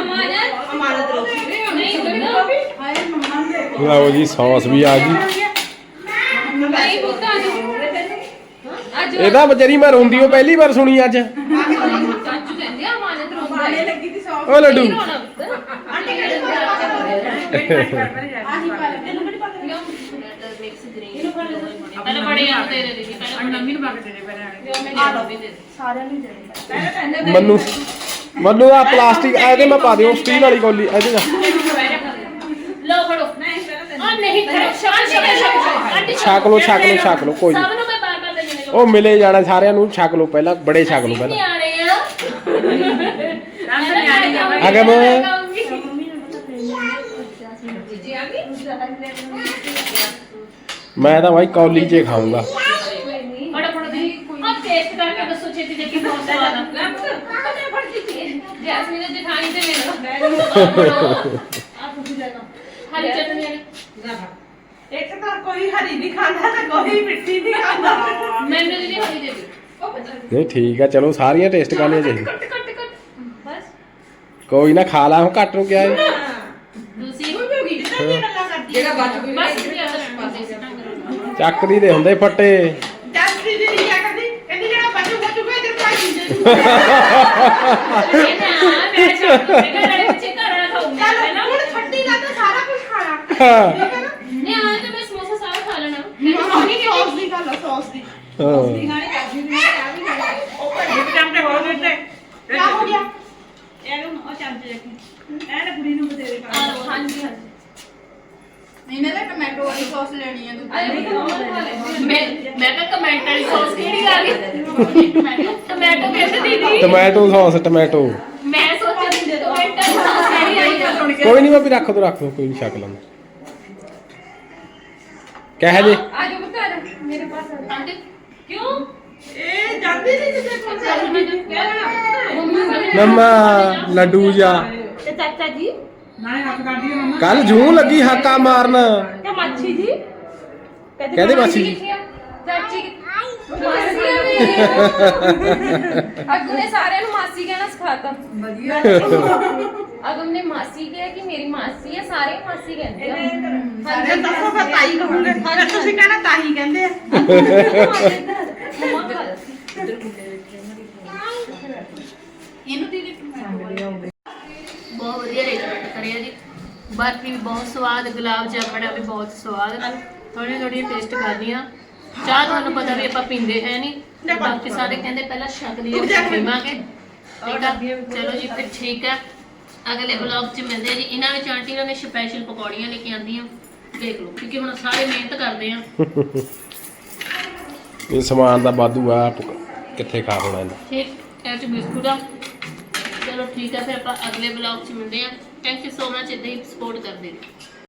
[SPEAKER 3] ਅਮਾਨਤ
[SPEAKER 2] ਅਮਾਨਤ ਰੋਕੀ
[SPEAKER 3] ਨਹੀਂ ਗੁੱਡਾ
[SPEAKER 4] ਹਾਏ ਮੰਮਾ ਨੂੰ ਦੇਖੋ
[SPEAKER 1] ਲਓ ਜੀ ਸੌਸ ਵੀ ਆ ਗਈ।
[SPEAKER 3] ਨਹੀਂ ਗੁੱਡਾ ਅੱਜ
[SPEAKER 1] ਇਹਦਾ ਵਿਚਾਰੀ ਮੈਂ ਰੋਂਦੀ ਉਹ ਪਹਿਲੀ ਵਾਰ ਸੁਣੀ ਅੱਜ।
[SPEAKER 3] ਚਾਚੂ ਕਹਿੰਦੇ ਆ ਅਮਾਨਤ ਰੋਂਦਾ
[SPEAKER 4] ਪਾਲੇ
[SPEAKER 3] ਹੈ
[SPEAKER 4] ਲੱਗੀ ਦੀ ਸੌ
[SPEAKER 1] ਓ ਲੱਡੂ।
[SPEAKER 3] ਨਹੀਂ ਰੋਣਾ ਪੁੱਤ ਆਂਟੀ ਕਹਿੰਦੇ
[SPEAKER 4] ਆਹੀ ਪਾਲੇ ਤੈਨੂੰ ਕਿਹੜੀ ਪਾਲੇ
[SPEAKER 3] ਮਿਕਸ ਗ੍ਰੀਨ ਪਹਿਲਾਂ ਬੜੇ ਆ ਦੇ ਦੇ ਦੀ ਪਹਿਲਾਂ
[SPEAKER 2] ਮੰਮੀ ਨੂੰ ਬਾਕ ਦੇ ਦੇ ਪਹਿਲਾਂ
[SPEAKER 3] ਜੋ ਮੈਂ ਦੇ ਦੇ
[SPEAKER 4] ਸਾਰਿਆਂ ਨੂੰ ਦੇ ਦੇ
[SPEAKER 1] ਮੈਨੂੰ ਮੈਨੂੰ ਆ ਪਲਾਸਟਿਕ ਇਹਦੇ ਮੈਂ ਪਾ ਦਿਓ ਸਟੀਲ ਵਾਲੀ ਕੌਲੀ ਇਹਦੇ ਨਾਲ
[SPEAKER 3] ਲਓ ਫੜੋ ਆ ਨਹੀਂ ਫੜੋ ਸ਼ਾਨ ਆਂਟੀ
[SPEAKER 1] ਛਕ ਲਓ ਛਕ ਲਓ ਛਕ ਲਓ ਕੋਈ ਨੀ।
[SPEAKER 3] ਸਭ ਨੂੰ ਮੈਂ ਬਾਰ ਬਾਰ ਦੇ ਦੇਣੇ
[SPEAKER 1] ਉਹ ਮਿਲੇ ਜਾਣਾ ਸਾਰਿਆਂ ਨੂੰ ਛਕ ਲਓ ਪਹਿਲਾਂ ਬੜੇ ਛਕ ਲਓ ਪਹਿਲਾਂ।
[SPEAKER 3] ਨਿਆਣੇ ਆ।
[SPEAKER 2] ਰਾਮ ਤਾਂ ਨਿਆਣੇ। ਆ ਬਾਈ।
[SPEAKER 1] ਅਗਮ।
[SPEAKER 3] ਜੀ ਆ ਗਈ
[SPEAKER 1] ਮੈਂ ਤਾਂ ਭਾਈ ਕੌਲੀ 'ਚ ਖਾਊਂਗਾ।
[SPEAKER 3] ਫੜੋ ਫੜੋ ਦੀ ਆ ਟੇਸਟ ਕਰਕੇ ਦੱਸੋ ਛੇਤੀ ਛੇਤੀ ਬਹੁਤ ਸਵਾਦ ਆ। ਲੈ ਪਤਾ ਫੜ ਦਿੱਤੀ ਜੈਸਮੀਨ ਦੇ ਜਠਾਣੀ ਤੇ ਮਿਲੋ [laughs] ਆ ਤੁਸੀਂ ਲੈ ਲਓ ਹਰੀ ਚਟਨੀ ਵਾਲੀ
[SPEAKER 2] ਇੱਕ ਤਾਂ ਕੋਈ ਹਰੀ ਨਹੀਂ ਖਾਂਦਾ ਤੇ ਕੋਈ ਮਿੱਠੀ ਨਹੀਂ ਖਾਂਦਾ।
[SPEAKER 3] ਮੈਨੂੰ ਦੀਦੀ ਹਰੀ ਦੇ ਦਿਓ
[SPEAKER 1] ਨਹੀਂ ਠੀਕ ਆ ਚਲੋ ਸਾਰੀਆਂ ਟੇਸਟ ਕਰਨੀਆਂ ਚਾਹੀਦੀਆਂ।
[SPEAKER 3] ਕੱਟ ਕੱਟ ਕੱਟ। ਬਸ।
[SPEAKER 1] ਕੋਈ ਨਾ ਖਾ ਲਾ ਹੁਣ ਘੱਟ ਨੂੰ ਕਿਹਾ ਏ
[SPEAKER 3] ਤੁਸੀਂ
[SPEAKER 6] ਜਿਹੜਾ ਬਚ ਗਈ
[SPEAKER 3] ਬਸ ਵੀ ਅਦਰ ਪਾਸੇ ਸਿੱਟਾਂਗੇ
[SPEAKER 1] ਚੱਕਰੀ ਦੇ ਹੁੰਦੇ ਫੱਟੇ।
[SPEAKER 2] ਜਸਪ੍ਰੀਤ ਦੀ ਲਿਆ ਕਰਦੀ ਕਹਿੰਦੀ ਜਿਹੜਾ ਬਚੂ ਇਧਰ ਦੇ ਦੂ।
[SPEAKER 3] ਇਹ ਨਾ ਮੈਂ ਛੱਡ ਦੂੰਗੀ ਨਾਲੇ ਪਿੱਛੇ ਘਰ ਵਾਲਾ ਖਾਊਂਗੀ
[SPEAKER 2] ਚੱਲ
[SPEAKER 3] ਪਹਿਲਾਂ
[SPEAKER 2] ਹੁਣ ਛੱਡੀ ਨਾ ਤਾਂ ਸਾਰਾ ਕੁਝ ਖਾਣਾ।
[SPEAKER 1] ਹਾਂ।
[SPEAKER 2] ਠੀਕ ਹੈ ਨਾ?
[SPEAKER 3] ਨਹੀਂ
[SPEAKER 2] ਸੌਸ ਦੀ ਗੱਲ ਆ ਸੌਸ ਦੀ।
[SPEAKER 1] ਹਾਂ।
[SPEAKER 2] ਖਾਣੀ ਕਾਜੀ ਦੀ ਆ ਵੀ ਖਾਣੀ
[SPEAKER 6] ਇੱਕ ਚਮਚੇ ਹੋਰ ਦਿੱਤੇ
[SPEAKER 2] ਕੀ ਹੋ ਗਿਆ?
[SPEAKER 6] ਇਹਨੂੰ ਉਹ ਚਮਚੇ ਰੱਖੀ ਐ ਨਾ ਕੁੜੀ ਨੂੰ ਬਤੇਰੇ ਪਾ
[SPEAKER 3] ਆ ਲਓ, ਹਾਂਜੀ ਹਾਂਜੀ।
[SPEAKER 2] ਇਹਨੇ ਤਾਂ ਟੋਮੈਟੋ ਵਾਲੀ ਸੌਸ ਲੈਣੀ ਹੈ
[SPEAKER 3] ਮੈਂ ਮੈਂ ਤਾਂ ਕਮੈਂਟ ਵਾਲੀ ਸੌਸ ਕਿਹੜੀ ਆ ਗਈ? ਟੋਮੈਟੋ ਕਹਿੰਦੇ ਦੀਦੀ
[SPEAKER 1] ਟੋਮੈਟੋ ਸੌਸ ਟੋਮੈਟੋ
[SPEAKER 3] ਮੈਂ ਸੋਚਿਆ ਆਈ ਆ।
[SPEAKER 1] ਕੋਈ ਨਹੀਂ ਭਾਬੀ ਰੱਖ ਦੋ ਰੱਖ ਦੋ ਕੋਈ ਨਹੀਂ ਛਕ ਲੈਂਦਾ ਕਹਿ ਜੇ।
[SPEAKER 2] ਆਜੋ ਪੁੱਤਰ ਮੇਰੇ ਪਾਸ
[SPEAKER 3] ਆਂਟੀ ਕਿਉਂ?
[SPEAKER 6] ਇਹ ਜਾਂਦੀ ਨਹੀਂ ਜਿੱਦੇ ਕੋਲ।
[SPEAKER 3] ਚੱਲ ਮੈਂ ਕਹਿਣਾ
[SPEAKER 1] ਮੰਮਾ ਲੱਡੂ ਜਾ।
[SPEAKER 6] ਤੇ ਚਾਚਾ ਜੀ? ਨਾਲੇ ਹੱਥ ਕਰਦੀ ਹੈ ਮੰਮਾ।
[SPEAKER 1] ਕੱਲ ਜੂ ਲੱਗੀ ਹਾਕਾ ਮਾਰਨ।
[SPEAKER 6] ਤੇ ਮਾਛੀ ਜੀ?
[SPEAKER 1] ਕਹਿੰਦੇ ਮਾਸੀ ਜੀ
[SPEAKER 2] ਚਾਚੀ ਮਾਸੀ [laughs] ਅਗੂ ਨੇ ਸਾਰਿਆਂ ਨੂੰ ਮਾਸੀ ਕਹਿਣਾ ਸਿਖਾਤਾ। ਵਧੀਆ। ਅਗਮ ਨੇ ਮਾਸੀ ਕਿਹਾ ਕਿ ਮੇਰੀ ਮਾਸੀ ਹੈ ਸਾਰੇ ਮਾਸੀ ਕਹਿੰਦੇ ਆ।
[SPEAKER 6] ਸਾਰੇ ਦੱਸੋ ਫਿਰ ਤਾਈ ਕਹੋਗੇ ਫਿਰ ਤੁਸੀਂ ਕਹਿਣਾ ਤਾਈ ਕਹਿੰਦੇ ਆ।
[SPEAKER 3] ਮੰਮਾ ਖਾ ਲੈ
[SPEAKER 2] ਇਹਨੂੰ ਦੀਦੀ
[SPEAKER 3] ਬਹੁਤ ਵਧੀਆ ਰੈਸਟੋਰੈਂਟ ਕਰਿਆ ਜੀ। ਬਰਫੀ ਵੀ ਬਹੁਤ ਸਵਾਦ ਗੁਲਾਬ ਜਾਮਣਾ ਵੀ ਬਹੁਤ ਸਵਾਦ। ਥੋੜੀ ਥੋੜੀ ਟੇਸਟ ਕਰਦੀ ਆ ਚਾਹ ਤੁਹਾਨੂੰ ਪਤਾ ਵੀ ਆਪਾਂ ਪੀਂਦੇ ਹੈ ਨਹੀਂ। ਬਾਕੀ ਸਾਰੇ ਕਹਿੰਦੇ ਪਹਿਲਾਂ ਛਕ ਲਈਏ ਫਿਰ ਪੀਵਾਂਗੇ। ਠੀਕ ਆ। ਚਲੋ ਜੀ ਫਿਰ ਠੀਕ ਆ। ਅਗਲੇ ਵਲੌਗ 'ਚ ਮਿਲਦੇ ਆ ਜੀ। ਇਹਨਾਂ ਵਿੱਚ ਆਂਟੀ ਨੇ ਸਪੈਸ਼ਲ ਪਕੌੜੀਆਂ ਲੈ ਕੇ ਆਂਦੀਆਂ। ਦੇਖ ਲਓ ਕਿਉਂਕਿ ਹੁਣ ਸਾਰੇ ਮਿਹਨਤ ਕਰਦੇ ਆ।
[SPEAKER 1] ਇਹ ਸਮਾਨ ਦਾ ਵਾਧੂ ਆ ਕਿੱਥੇ ਖਾ ਹੋਣਾ ਇਹਦਾ
[SPEAKER 3] ਠੀਕ ਇਹ ਚ ਬਿਸਕੁਟ ਆ। ਚਲੋ ਠੀਕ ਆ ਫਿਰ ਆਪਾਂ ਅਗਲੇ ਵਲੌਗ 'ਚ ਮਿਲਦੇ ਆ। ਥੈਂਕ ਯੂ ਸੋ ਮਚ ਇਦਾਂ ਹੀ ਸਪੋਰਟ ਕਰਦੇ ਰਹੋ।